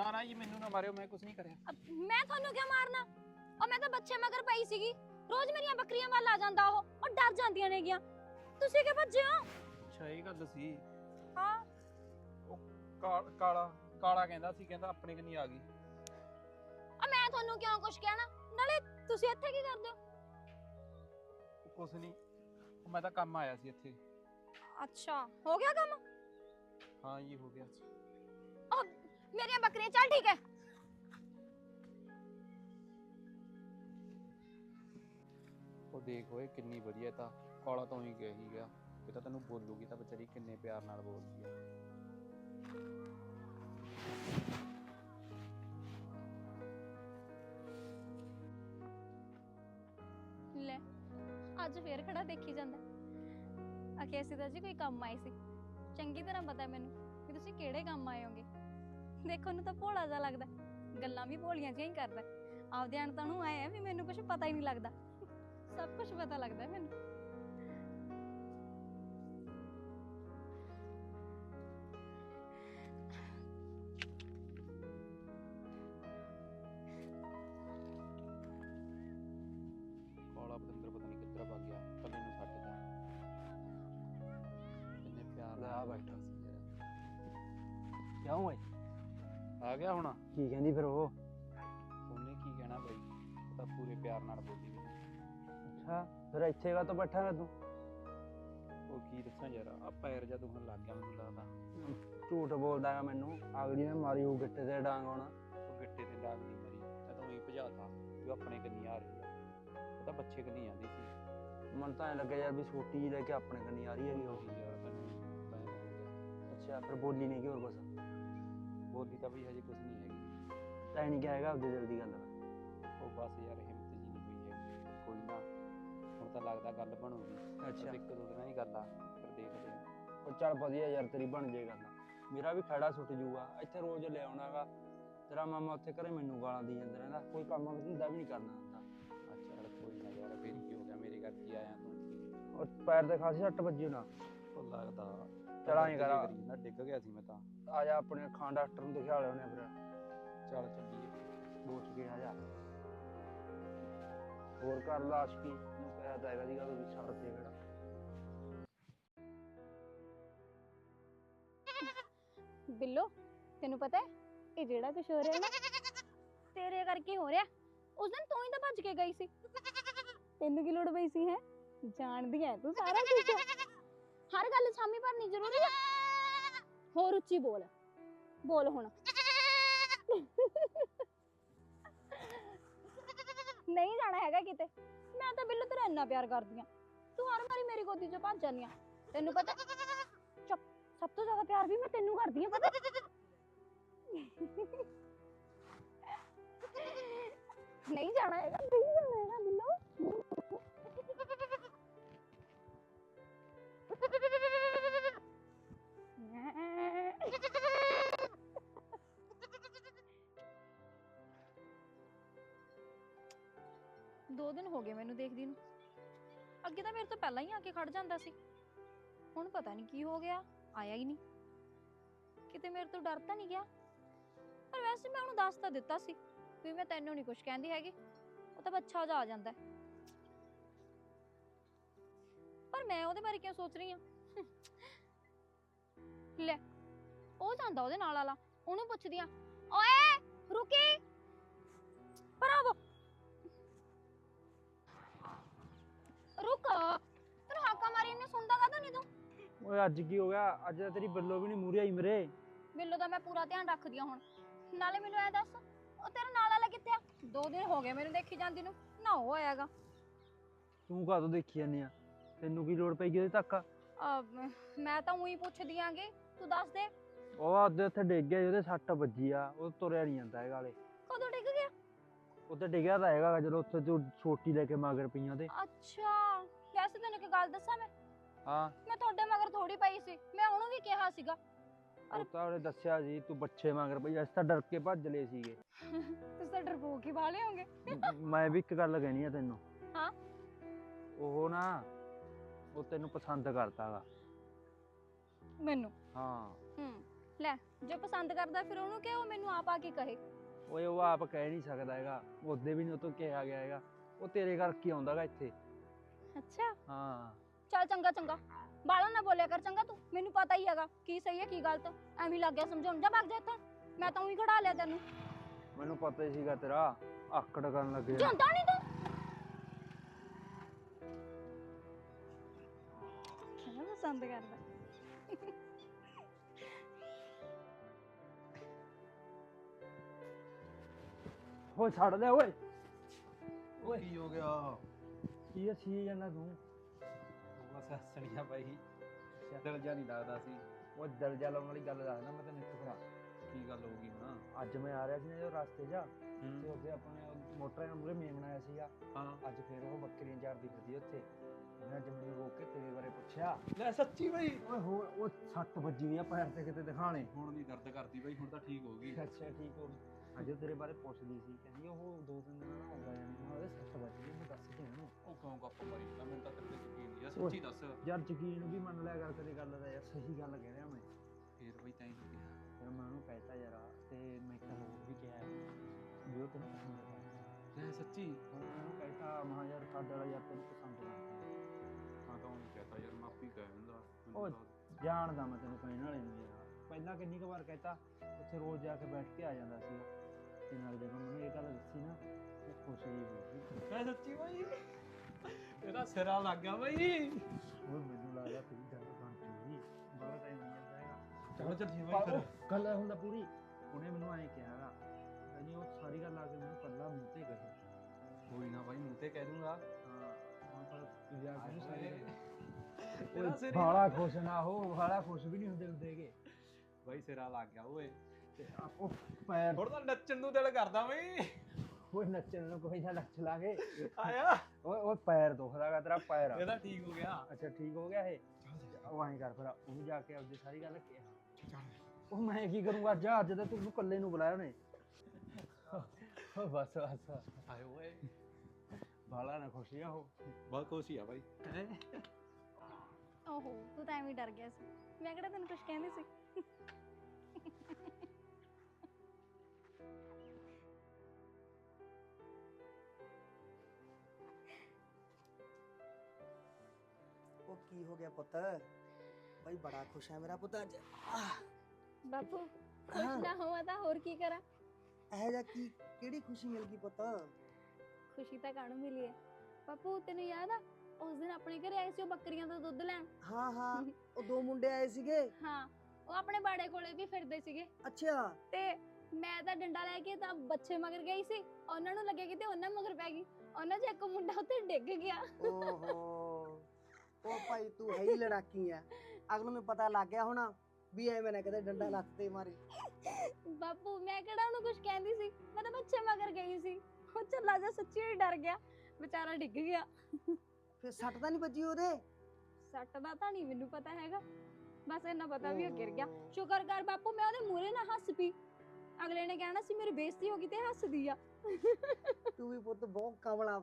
ਨਾ ਨਾ ਜੀ ਮੈਨੂੰ ਨਾ ਮਾਰਿਓ ਮੈਂ ਕੁਝ ਨਹੀਂ ਕਰਿਆ। ਅਬ ਮੈਂ ਤੁਹਾਨੂੰ ਕਿਉਂ ਮਾਰਨਾ? ਉਹ ਮੈਂ ਤਾਂ ਬੱਚੇ ਮਗਰ ਪਈ ਸੀਗੀ। ਰੋਜ਼ ਮੇਰੀਆਂ ਬੱਕਰੀਆਂ ਵੱਲ ਆ ਜਾਂਦਾ ਉਹ ਉਹ ਡਰ ਜਾਂਦੀਆਂ ਨੇਗੀਆਂ। ਤੁਸੀਂ ਕਿ ਭੱਜੇ ਹੋ? ਅੱਛਾ ਇਹ ਗੱਲ ਸੀ। ਹਾਂ। ਕਾਲਾ ਕਾਲਾ ਕਹਿੰਦਾ ਸੀ ਕਹਿੰਦਾ ਆਪਣੇ ਕਨੀ ਆ ਗਈ। ਆ ਮੈਂ ਤੁਹਾਨੂੰ ਕਿਉਂ ਕੁਝ ਕਹਿਣਾ? ਨਾਲੇ ਤੁਸੀਂ ਇੱਥੇ ਕੀ ਕਰਦੇ ਹੋ? ਕੁਝ ਨਹੀਂ। ਮੈਂ ਤਾਂ ਕੰਮ ਆਇਆ ਸੀ ਇੱਥੇ। ਅੱਛਾ ਹੋ ਗਿਆ ਕੰਮ? ਹਾਂ ਜੀ ਹੋ ਗਿਆ। ਮੇਰੀਆਂ ਬੱਕਰੀਆਂ ਚੱਲ ਠੀਕ ਹੈ ਉਹ ਦੇਖ ਓਏ ਕਿੰਨੀ ਵਧੀਆ ਤਾਂ। ਕਾਲਾ ਤੋਂ ਹੀ ਗਿਆ ਹੀ ਗਿਆ ਇਹ ਤਾਂ ਤੈਨੂੰ ਬੋਲੂਗੀ ਤਾਂ ਵਿਚਾਰੀ ਕਿੰਨੇ ਪਿਆਰ ਨਾਲ ਬੋਲਦੀ ਆ ਲੈ ਅੱਜ ਫੇਰ ਖੜਾ ਦੇਖੀ ਜਾਂਦਾ। ਅਕੇ ਅਸੀਂ ਤਾਂ ਜੀ ਕੋਈ ਕੰਮ ਆਏ ਸੀ। ਚੰਗੀ ਤਰ੍ਹਾਂ ਪਤਾ ਮੈਨੂੰ ਕਿ ਤੁਸੀਂ ਕਿਹੜੇ ਕੰਮ ਆਏ ਹੋਗੇ। ਦੇਖੋ ਨੂੰ ਤਾਂ ਭੋਲਾ ਜਿਹਾ ਲੱਗਦਾ। ਗੱਲਾਂ ਵੀ ਭੋਲੀਆਂ ਜਿਹੀਆਂ ਹੀ ਕਰਦਾ। ਆਪਦੇ ਆਣ ਤਾਂ ਨੂੰ ਆਏ ਆ ਵੀ ਮੈਨੂੰ ਕੁਝ ਪਤਾ ਹੀ ਨਹੀਂ ਲੱਗਦਾ। ਸਭ ਕੁਝ ਪਤਾ ਲੱਗਦਾ ਮੈਨੂੰ। ਗਿਆ ਹੁਣ? ਕੀ ਕਹਿੰਦੀ ਫਿਰ ਉਹ? ਉਹਨੇ ਕੀ ਕਹਿਣਾ ਬਈ? ਉਹ ਤਾਂ ਪੂਰੇ ਪਿਆਰ ਨਾਲ ਬੋਲੀ ਮੈਨੂੰ ਅੱਛਾ ਫਿਰ ਇੱਥੇ ਕਾ ਤੋਂ ਬੈਠਾ ਤੂੰ? ਉਹ ਕੀ ਦੱਸਾਂ ਯਾਰ ਆ ਪੈਰ ਜਾ ਦੁਖਣ ਲੱਗ ਗਿਆ ਮੈਨੂੰ ਲੱਗਦਾ। ਝੂਠ ਬੋਲਦਾ ਹੈ ਮੈਨੂੰ। ਅਗਲੀ ਨੇ ਮਾਰੀ ਉਹ ਗਿੱਟੇ ਤੇ ਡਾਂਗ ਆਉਣਾ ਉਹ ਗਿੱਟੇ ਤੇ ਲਾਗ ਨਹੀਂ ਮਰੀ। ਮੈਂ ਤਾਂ ਉਹੀ ਭਜਾਤਾ ਜੋ ਆਪਣੇ ਕੰਨੀ ਆ ਰਹੀ ਆ। ਉਹ ਤਾਂ ਬੱਚੇ ਕੰਨੀ ਆਂਦੀ ਸੀ। ਮਨ ਤਾਂ ਐ ਲੱਗਿਆ ਯਾਰ ਵੀ ਛੋਟੀ ਜਿਹੀ ਲੈ ਕੇ ਆਪਣੇ ਕੰਨੀ ਆ ਰਹੀ ਹੈਗੀ ਉਹ। ਉਹੀ ਯਾਰ ਮੈਨੂੰ ਹੋ ਗਿਆ ਅੱਛਾ ਫਿਰ ਬੋਲੀ ਨਹੀਂ ਕਿ ਹੋਰ ਕੁਛ? ਬੋਲੀ ਤਾਂ ਬਈ ਹਜੇ ਕੁਝ ਨਹੀਂ ਹੈਗੀ। ਤੈਨੂੰ ਨਹੀਂ ਕਿਹਾ ਹੈਗਾ ਆਪਦੇ ਦਿਲ ਦੀ ਗੱਲ ਦਾ। ਉਹ ਬਸ ਯਾਰ ਹਿੰਮਤ ਜੀ ਨਹੀਂ ਹੋਈ ਹੈਗੀ। ਕੋਈ ਨਾ ਹੁਣ ਤਾਂ ਲੱਗਦਾ ਗੱਲ ਬਣੂਗੀ। ਬਸ ਅੱਛਾ ਇੱਕ ਦੋ ਦਿਨਾਂ ਹੀ ਗੱਲ ਆ ਫਿਰ ਦੇਖਦੇ ਆ। ਉਹ ਚੱਲ ਵਧੀਆ ਯਾਰ ਤੇਰੀ ਬਣ ਜੇ ਗੱਲ। ਮੇਰਾ ਵੀ ਖੜਾ ਸੁੱਟ ਜੂਗਾ। ਇੱਥੇ ਰੋਜ਼ ਲੈ ਆਉਣਾਗਾ ਤੇਰਾ ਮਾਮਾ ਉੱਥੇ ਘਰੇ ਮੈਨੂੰ ਗਾਲਾਂ ਦੀ ਜਾਂਦਾ ਰਹਿੰਦਾ। ਕੋਈ ਕੰਮ ਧੰਦਾ ਵੀ ਨਹੀਂ ਕਰਨਾ ਹੁੰਦਾ। ਅੱਛਾ ਚੱਲ ਕੋਈ ਨਾ ਯਾਰ ਫਿਰ ਕੀ ਹੋ ਗਿਆ? ਮੇਰੇ ਘਰ ਕੀ ਆਇਆ ਤੂੰ। ਉਹ ਪੈਰ ਤੇ ਖਾਸੀ ਸੱਟ ਵੱਜੀ ਹੋਣਾ ਉਹ ਲੱਗਦਾ। ਚੱਲ ਐਂ ਕਰ। ਨਾ ਡਿੱਗ ਗਿਆ ਸੀ ਮੈਂ ਤਾਂ। ਆ ਜਾ ਆਪਣੇ ਖਾਨ ਡਾਕਟਰ ਨੂੰ ਦਿਖਾ ਲਿਆਉਣੇ ਫਿਰ। ਚੱਲ ਚੱਲੀਏ। ਦੋਸਤ ਕੇ ਆ ਜਾ। ਹੋਰ ਕਰ ਲਾਸ਼ ਕੀ ਨੂੰ ਕਿਹਾ ਤਾਂ ਹੈਗਾ ਦੀ ਗੱਲ ਵੀ ਛੱਡ ਦੇ ਕਿਹੜਾ ਬਿੱਲੋ ਤੈਨੂੰ ਪਤਾ ਹੈ ਇਹ ਜਿਹੜਾ ਕੁਝ ਹੋ ਰਿਹਾ ਨਾ ਤੇਰੇ ਕਰਕੇ ਹੋ ਰਿਹਾ। ਉਸ ਦਿਨ ਤੂੰ ਹੀ ਤਾਂ ਭੱਜ ਕੇ ਗਈ ਸੀ। ਤੈਨੂੰ ਕੀ ਲੋੜ ਪਈ ਸੀ ਹੈ? ਜਾਣਦੀ ਐ ਤੂੰ ਸਾਰਾ ਕੁਝ ਹਰ ਗੱਲ ਸਾਮੀ ਭਰਨੀ ਜ਼ਰੂਰੀ ਹੈ ਹੋਰ ਉੱਚੀ ਬੋਲ ਬੋਲ ਹੁਣ ਨਹੀਂ ਜਾਣਾ ਹੈਗਾ ਕਿਤੇ ਮੈਂ ਤਾਂ ਬਿੱਲੋ ਤੇਰਾ ਇੰਨਾ ਪਿਆਰ ਕਰਦੀ ਆ ਤੂੰ ਹਰ ਵਾਰੀ ਮੇਰੀ ਗੋਦੀ 'ਚ ਭੱਜ ਜਾਂਦੀ ਆ ਤੈਨੂੰ ਪਤਾ ਚੁੱਪ ਸਭ ਤੋਂ ਜ਼ਿਆਦਾ ਪਿਆਰ ਵੀ ਮੈਂ ਤੈਨੂੰ ਕਰਦੀ ਆ ਪਤਾ ਨਹੀਂ ਜਾਣਾ ਹੈਗਾ ਨਹੀਂ ਜਾਣਾ ਹੈਗਾ ਬਿੱਲੋ ਦੋ ਦਿਨ ਹੋ ਗਏ ਮੈਨੂੰ ਦੇਖਦੀ ਨੂੰ। ਅੱਗੇ ਤਾਂ ਮੇਰੇ ਤੋਂ ਪਹਿਲਾਂ ਹੀ ਆ ਕੇ ਖੜ ਜਾਂਦਾ ਸੀ। ਹੁਣ ਪਤਾ ਨਹੀਂ ਕੀ ਹੋ ਗਿਆ, ਆਇਆ ਹੀ ਨਹੀਂ। ਕਿਤੇ ਮੇਰੇ ਤੋਂ ਡਰ ਤਾਂ ਨਹੀਂ ਗਿਆ। ਪਰ ਵੈਸੇ ਮੈਂ ਉਹਨੂੰ ਦੱਸ ਤਾਂ ਦਿੱਤਾ ਸੀ ਵੀ ਮੈਂ ਤੈਨੂੰ ਨਹੀਂ ਕੁਝ ਕਹਿੰਦੀ ਹੈਗੀ। ਉਹ ਤਾਂ ਬੱਚਾ ਜਾ ਆ ਜਾਂਦਾ। ਹੈ। ਪਰ ਮੈਂ ਉਹਦੇ ਬਾਰੇ ਕਿਉਂ ਸੋਚ ਰਹੀ ਹਾਂ ਲੈ ਉਹ ਜਾਂਦਾ ਉਹਦੇ ਨਾਲ ਵਾਲਾ ਉਹਨੂੰ ਪੁੱਛਦੀ ਆ ਓਏ ਰੁਕੀ। ਬਰਾਵੋ ਰੁਕ ਤੈਨੂੰ ਹਾਕਾ ਮਾਰੀ ਨੇ ਸੁਣਦਾ ਕਾਹਦਾ ਨਹੀਂ ਤੂੰ? ਓਏ ਅੱਜ ਕੀ ਹੋ ਗਿਆ? ਅੱਜ ਤਾਂ ਤੇਰੀ ਬੱਲੋ ਵੀ ਨਹੀਂ ਮੂਰੇ ਆਈ ਮੇਰੇ। ਬਿੱਲੋ ਦਾ ਮੈਂ ਪੂਰਾ ਧਿਆਨ ਰੱਖਦੀ ਆ ਹੁਣ। ਨਾਲੇ ਮੈਨੂੰ ਐ ਦੱਸ ਉਹ ਤੇਰੇ ਨਾਲ ਵਾਲਾ ਕਿੱਥੇ ਆ? ਦੋ ਦਿਨ ਹੋ ਗਏ ਮੈਨੂੰ ਦੇਖੀ ਜਾਂਦੀ ਨੂੰ ਨਾ ਉਹ ਆਇਆਗਾ। ਤੂੰ ਕਾਹਤੋਂ ਦੇਖੀ ਜਾਂਦੀ ਆ? ਤੈਨੂੰ ਕੀ ਲੋੜ ਪਈ ਤੱਕ ਮੈਂ ਤਾਂ ਉਹੀ ਪੁੱਛਦੀ ਆਂਗੀ ਤੂੰ ਦੱਸ ਦੇ। ਉਹ ਅੱਧੇ ਉੱਥੇ ਡਿੱਗ ਗਿਆ ਉਹਦੇ ਸੱਟ ਵੱਜੀ ਆ ਉਹ ਤੁਰਿਆ ਨਹੀਂ ਜਾਂਦਾ ਹੈਗਾ ਹਲੇ। ਕਦੋਂ ਡਿੱਗ ਗਿਆ? ਉੱਥੇ ਡਿੱਗਿਆ ਤਾਂ ਹੈਗਾ ਗਾ ਜਦੋਂ ਉੱਥੇ ਤੂੰ ਛੋਟੀ ਲੈ ਕੇ ਮਗਰ ਪਈਆਂ ਤੇ ਅੱਛਾ ਵੈਸੇ ਤੈਨੂੰ ਇੱਕ ਗੱਲ ਦੱਸਾਂ ਮੈਂ? ਹਾਂ। ਮੈਂ ਤੁਹਾਡੇ ਮਗਰ ਥੋੜੀ ਪਈ ਸੀ ਮੈਂ ਉਹਨੂੰ ਵੀ ਕਿਹਾ ਸੀਗਾ। ਉਹ ਤਾਂ ਉਹਨੇ ਦੱਸਿਆ ਸੀ ਤੂੰ ਬੱਚੇ ਮਗਰ ਪਈ ਅਸੀਂ ਤਾਂ ਡਰ ਕੇ ਭੱਜ ਲਏ ਸੀਗੇ। ਤੁਸੀਂ ਤਾਂ ਡਰਪੋਕ ਹੀ ਵਾਲੇ ਹੋਗੇ। ਮੈਂ ਵੀ ਇੱਕ ਗੱਲ ਕਹਿਣੀ ਆ ਤੈਨੂੰ। ਹਾਂ? ਉਹ ਨਾ ਉਹ ਤੈਨੂੰ ਪਸੰਦ ਕਰਦਾਗਾ ਮੈਨੂੰ? ਹਾਂ। ਹੂੰ। ਲੈ ਜੇ ਪਸੰਦ ਕਰਦਾ ਫਿਰ ਉਹਨੂੰ ਕਿਹਾ ਉਹ ਮੈਨੂੰ ਆਪ ਆ ਕੇ ਕਹੇ। ਓਏ ਉਹ ਆਪ ਕਹਿ ਨਹੀਂ ਸਕਦਾ ਹੈਗਾ। ਉਹਦੇ ਵੀ ਨਹੀਂ ਉਹ ਤੋਂ ਕਿਹਾ ਗਿਆ ਹੈਗਾ। ਉਹ ਤੇਰੇ ਕਰਕੇ ਆਉਂਦਾਗਾ ਇੱਥੇ। ਅੱਛਾ। ਹਾਂ। ਚੱਲ ਚੰਗਾ ਚੰਗਾ। ਬਾਲਾ ਨਾ ਬੋਲਿਆ ਕਰ ਚੰਗਾ ਤੂੰ। ਮੈਨੂੰ ਪਤਾ ਹੀ ਹੈਗਾ ਕੀ ਸਹੀ ਹੈ ਕੀ ਗਲਤ। ਐਵੇਂ ਲੱਗ ਗਿਆ ਸਮਝਾਉਣ। ਜਾ ਭੱਗ ਜਾ ਇੱਥੋਂ। ਮੈਂ ਤਾਂ ਉਹੀ ਖੜਾ ਲਿਆ ਤੈਨੂੰ। ਮੈਨੂੰ ਪਤਾ ਹੀ ਸੀਗਾ ਤੇਰਾ। ਆਕੜ ਕਰਨ ਲੱਗ ਗਿਆ ਜਾਂਦਾ ਨਹੀਂ ਤੂੰ। ਕਿਹੜਾ ਪਸੰਦ ਕਰਦਾ? ਓਏ ਛੱਡ ਦੇ ਓਏ। ਓਏ। ਕੀ ਹੋ ਗਿਆ? ਕੀ ਅੱਛੀ ਜਾਂਦਾ ਤੂੰ? ਬਸ ਹੱਸਣੀਆਂ ਬਾਈ। ਦਿਲ ਜਾ ਨਹੀਂ ਲੱਗਦਾ ਸੀ। ਉਹ ਦਿਲ ਜਾ ਲਾਉਣ ਵਾਲੀ ਗੱਲ ਦੱਸਦਾ ਮੈਂ ਤੈਨੂੰ ਇੱਕ ਭਰਾ ਕੀ ਗੱਲ ਹੋ ਗਈ ਹੁਣ? ਅੱਜ ਮੈਂ ਆ ਰਿਹਾ ਸੀ ਨਾ ਜੋ ਰਸਤੇ 'ਚ ਤੇ ਹੂੰ ਉੱਥੇ ਆਪਣੇ ਉਹ ਮੋਟਰ ਨਾਲ ਮੂਰੇ ਮੇਮ ਬਣਾਇਆ ਸੀਗਾ। ਹਾਂ। ਅੱਜ ਫੇਰ ਉਹ ਬੱਕਰੀਆਂ ਚਾਰਦੀ ਫਿਰਦੀ ਉੱਥੇ। ਅੱਜ ਮੈਨੂੰ ਰੋਕ ਕੇ ਤੇਰੇ ਬਾਰੇ ਪੁੱਛਿਆ। ਲੈ ਸੱਚੀ ਬਾਈ। ਓਏ ਹੋਰ ਉਹ ਸੱਟ ਵੱਜੀ ਵੀ ਆ ਪੈਰ ਤੇ ਕਿਤੇ ਦਿਖਾਣੇ ਹੁਣ ਨਹੀਂ ਦਰਦ ਕਰਦੀ ਬਾਈ ਹੁਣ ਤਾਂ ਠੀਕ ਹੋ ਗਈ। ਅੱਛਾ ਠੀਕ ਹੋ ਗਈ। ਅੱਜ ਤੇਰੇ ਬਾਰੇ ਪੁੱਛਦੀ ਸੀ ਕਹਿੰਦੀ ਉਹ ਦੋ ਤਿੰਨ ਦਿਨਾਂ ਨਾਲ ਆਉਂਦਾ ਜਾਂਦੀ ਉਹਦੇ ਸੱਟ ਵੱਜ ਗਈ ਮੈਂ ਦੱਸ ਕੇ ਉਹਨੂੰ। ਉਹ ਕਿਉਂ ਗੱਪ ਮਾਰੀ ਜਾਂਦਾ ਮੈਨੂੰ ਤਾਂ ਤੇਰੇ ਤੇ ਯਕੀਨ ਨਹੀਂ ਆ ਸੱਚੀ ਦੱਸ। ਯਾਰ ਯਕੀਨ ਵੀ ਮੰਨ ਲਿਆ ਕਰ ਤੇਰੀ ਗੱਲ ਦਾ ਯਾਰ ਸਹੀ ਗੱਲ ਕਹਿ ਰਿਹਾ ਮੈਂ। ਫੇਰ ਬਾਈ ਤੈਨੂੰ ਕਿਹਾ। ਫਿਰ ਮੈਂ ਉਹਨੂੰ ਕਹਿਤਾ ਯਾਰ ਤੇ ਮੈਂ ਇੱਕ ਹੋਰ ਵੀ ਕਿਹਾ ਵੀ ਉਹ ਤੈਨੂੰ ਪਸੰਦ ਕਰਦਾ ਲੈ ਸੱਚੀ? ਹੁਣ ਉਹਨੂੰ ਕਹਿਤਾ ਮਹਾ ਯਾਰ ਸਾਡੇ ਵਾਲਾ ਯਾਰ ਤੈਨੂੰ ਪਸੰਦ ਕਰਦਾ ਹਾਂ। ਤਾਂ ਉਹਨੂੰ ਕਹਤਾ ਯਾਰ ਮਾਫੀ ਕਹਿ ਦਿੰਦਾ ਉਹ ਜਾਣਦਾ ਮੈਂ ਤੈਨੂੰ ਕਹਿਣ ਵਾਲੇ ਨੂੰ ਯਾਰ। ਪਹਿਲਾਂ ਕਿੰਨੀ ਕੁ ਵਾਰ ਕਹਿਤਾ ਉੱਥੇ ਰੋਜ਼ ਜਾ ਕੇ ਬੈਠ ਕੇ ਆ ਜਾਂਦਾ ਸੀ ਤੇ ਨਾਲ ਜਦੋਂ ਮੈਨੂੰ ਇਹ ਗੱਲ ਦੱਸੀ ਨਾ ਉਹ ਖੁਸ਼ ਹੀ ਹੋ ਗਈ ਲੈ ਸੱਚੀ ਬਾਈ ਇਹਦਾ ਸਿਰਾ ਲੱਗ ਗਿਆ ਬਾਈ। ਉਹ ਮੈਨੂੰ ਲੱਗਦਾ ਤੇਰੀ ਗੱਲ ਬਣ ਬੜਾ ਟਾਈਮ ਨਹੀਂ ਜਾਂਦਾ ਹੈਗਾ। ਚਲੋ ਚੱਲੀਏ ਬਾਈ ਪਰ ਫਿਰ। ਗੱਲ ਹੁੰਦਾ ਪੂਰੀ। ਉਹਨੇ ਮੈਨੂੰ ਐਂ ਕਿਹਾ ਗਾ ਕਹਿੰਦੀ ਉਹ ਸਾਰੀ ਗੱਲ ਆ ਕੇ ਮੈਨੂੰ ਕੱਲਾ ਮੂੰਹ ਤੇ ਕਹੀ। ਕੋਈ ਨਾ ਬਾਈ ਮੂੰਹ ਤੇ ਕਹਿ ਦੂੰਗਾ। ਸਾਰੀ ਤੇਰਾ ਸਿਰ ਹੀ- ਬਾਲਾ ਖੁਸ਼ ਨਾ ਹੋ ਬਾਲਾ ਖੁਸ਼ ਵੀ ਨਹੀਂ ਹੁੰਦੇ ਹੁੰਦੇਗੇ ਬਾਈ ਸਿਰਾ ਲੱਗ ਗਿਆ ਓਏ। ਤੇ ਉਹ ਪੈਰ ਹੁਣ ਤਾਂ ਨੱਚਣ ਨੂੰ ਦਿਲ ਕਰਦਾ ਬਈ। ਉਹ ਨੱਚਣ ਨੂੰ ਕੋਈ ਨਾ ਨੱਚ ਲਾਂਗੇ ਆਇਆ। ਓਏ ਓਏ ਪੈਰ ਦੁਖਦਾਗਾ ਤੇਰਾ ਪੈਰ। ਇਹਦਾ ਠੀਕ ਹੋ ਗਿਆ। ਅੱਛਾ ਠੀਕ ਹੋ ਗਿਆ ਇਹ? ਉਹ ਐਂ ਕਰ ਫਿਰ ਉਹਨੂੰ ਜਾ ਕੇ ਆਪਦੀ ਸਾਰੀ ਗੱਲ ਕਿਹਾ। ਉਹ ਮੈਂ ਕੀ ਕਰੂੰਗਾ ਅੱਜ? ਅੱਜ ਤਾਂ ਤੈਨੂੰ ਇਕੱਲੇ ਨੂੰ ਬੁਲਾਇਆ ਉਹਨੇ। ਓ ਬਸ ਬਸ। ਆਏ ਓਏ ਬਾਲਾ ਨਾ ਖੁਸ਼ੀ ਆ ਉਹ। ਬਹੁਤ ਖੁਸ਼ੀ ਆ ਬਾਈ। ਓਹੋ ਤੂੰ ਤਾਂ ਐਵੇਂ ਹੀ ਡਰ ਗਿਆ ਸੀ। ਮੈਂ ਕਿਹੜਾ ਤੈਨੂੰ ਕੁਝ ਕਹਿੰਦੀ ਸੀ? ਉਹ ਕੀ ਹੋ ਗਿਆ ਪੁੱਤ? ਬਈ ਬੜਾ ਖੁਸ਼ ਹੈ ਮੇਰਾ ਪੁੱਤ ਅੱਜ। ਬਾਪੂ ਹਾਂ। ਖੁਸ਼ ਨਾ ਹੋਵਾਂ ਤਾਂ ਹੋਰ ਕੀ ਕਰਾਂ? ਇਹ ਜਾ ਕੀ ਕਿਹੜੀ ਖੁਸ਼ੀ ਮਿਲ ਗਈ ਪੁੱਤ? ਖੁਸ਼ੀ ਤਾਂ ਕਾਹਨੂੰ ਮਿਲੀ ਹੈ? ਬਾਪੂ ਤੈਨੂੰ ਯਾਦ ਆ? ਉਸ ਦਿਨ ਆਪਣੇ ਘਰੇ ਆਏ ਸੀ ਉਹ ਬੱਕਰੀਆਂ ਦਾ ਦੁੱਧ ਲੈਣ। ਹਾਂ ਹਾਂ। ਉਹ ਦੋ ਮੁੰਡੇ ਆਏ ਸੀਗੇ। ਹਾਂ। ਉਹ ਆਪਣੇ ਬਾੜੇ ਕੋਲੇ ਵੀ ਫਿਰਦੇ ਸੀਗੇ। ਅੱਛਾ। ਤੇ ਮੈਂ ਤਾਂ ਡੰਡਾ ਲੈ ਕੇ ਤਾਂ ਬੱਚੇ ਮਗਰ ਗਈ ਸੀ। ਉਹਨਾਂ ਨੂੰ ਲੱਗਿਆ ਕਿਤੇ ਉਹਨਾਂ ਮਗਰ ਪੈ ਗਈ। ਉਹਨਾਂ 'ਚ ਇੱਕ ਮੁੰਡਾ ਉੱਤੇ ਡਿੱਗ ਗਿਆ। ਓਹੋ। ਉਹ ਭਾਈ ਤੂੰ ਹੈ ਹੀ ਲੜਾਕੀ ਆ ਅਗਲੇ ਨੂੰ ਪਤਾ ਲੱਗ ਗਿਆ ਹੋਣਾ ਵੀ ਐਵੇਂ ਨਾ ਕਦੇ ਡੰਡਾ ਲੱਤ ਤੇ ਮਾਰੇ। ਬਾਪੂ ਮੈਂ ਕਿਹੜਾ ਉਹਨੂੰ ਕੁਝ ਕਹਿੰਦੀ ਸੀ? ਮੈਂ ਤਾਂ ਬੱਚੇ ਮਗਰ ਗਈ ਸੀ। ਉਹ ਚੱਲਾ ਜਾ ਸੱਚੀ ਹੀ ਡਰ ਗਿਆ। ਵਿਚਾਰਾ ਡਿੱਗ ਗਿਆ। ਫਿਰ ਸੱਟ ਤਾਂ ਨਹੀਂ ਵੱਜੀ ਉਹਦੇ? ਸੱਟ ਦਾ ਤਾਂ ਨਹੀਂ ਮੈਨੂੰ ਪਤਾ ਹੈਗਾ। ਬਸ ਇੰਨਾ ਪਤਾ ਵੀ ਉਹ ਗਿਰ ਗਿਆ। ਸ਼ੁਕਰ ਕਰ ਬਾਪੂ ਮੈਂ ਉਹਦੇ ਮੂਹਰੇ ਨਾ ਹੱਸ ਪਈ। ਅਗਲੇ ਨੇ ਕਹਿਣਾ ਸੀ ਮੇਰੀ ਬੇਇੱਜ਼ਤੀ ਹੋ ਗਈ ਤੇ ਹੱਸਦੀ ਆ। ਤੂੰ ਵੀ ਪੁੱਤ ਬਹੁਤ ਕਮਲਾ।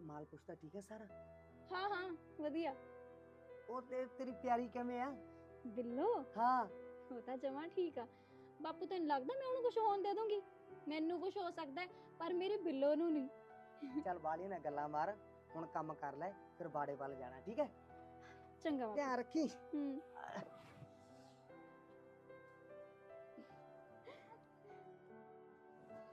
ਮਾਲ ਪੁੱਛਦਾ ਠੀਕ ਹੈ ਸਾਰਾ? ਹਾਂ ਹਾਂ ਵਧੀਆ। ਉਹ ਤੇ ਤੇਰੀ ਪਿਆਰੀ ਕਿਵੇਂ ਆ? ਬਿੱਲੋ? ਹਾਂ। ਉਹ ਤਾਂ ਜਮਾ ਠੀਕ ਆ। ਬਾਪੂ ਤੈਨੂੰ ਲੱਗਦਾ ਮੈਂ ਉਹਨੂੰ ਕੁਝ ਹੋਣ ਦੇ ਦੂੰਗੀ ਮੈਨੂੰ ਕੁਝ ਹੋ ਸਕਦਾ ਪਰ ਮੇਰੇ ਬਿੱਲੋ ਨੂੰ ਨਹੀਂ। ਚੱਲ ਬਾਲੀਆਂ ਨਾਲ ਗੱਲਾਂ ਮਾਰ ਹੁਣ ਕੰਮ ਕਰ ਲੈ ਫਿਰ ਬਾੜੇ ਵੱਲ ਜਾਣਾ ਠੀਕ ਹੈ? ਚੰਗਾ ਬਾਪੂ ਧਿਆਨ ਰੱਖੀ। ਹੂੰ।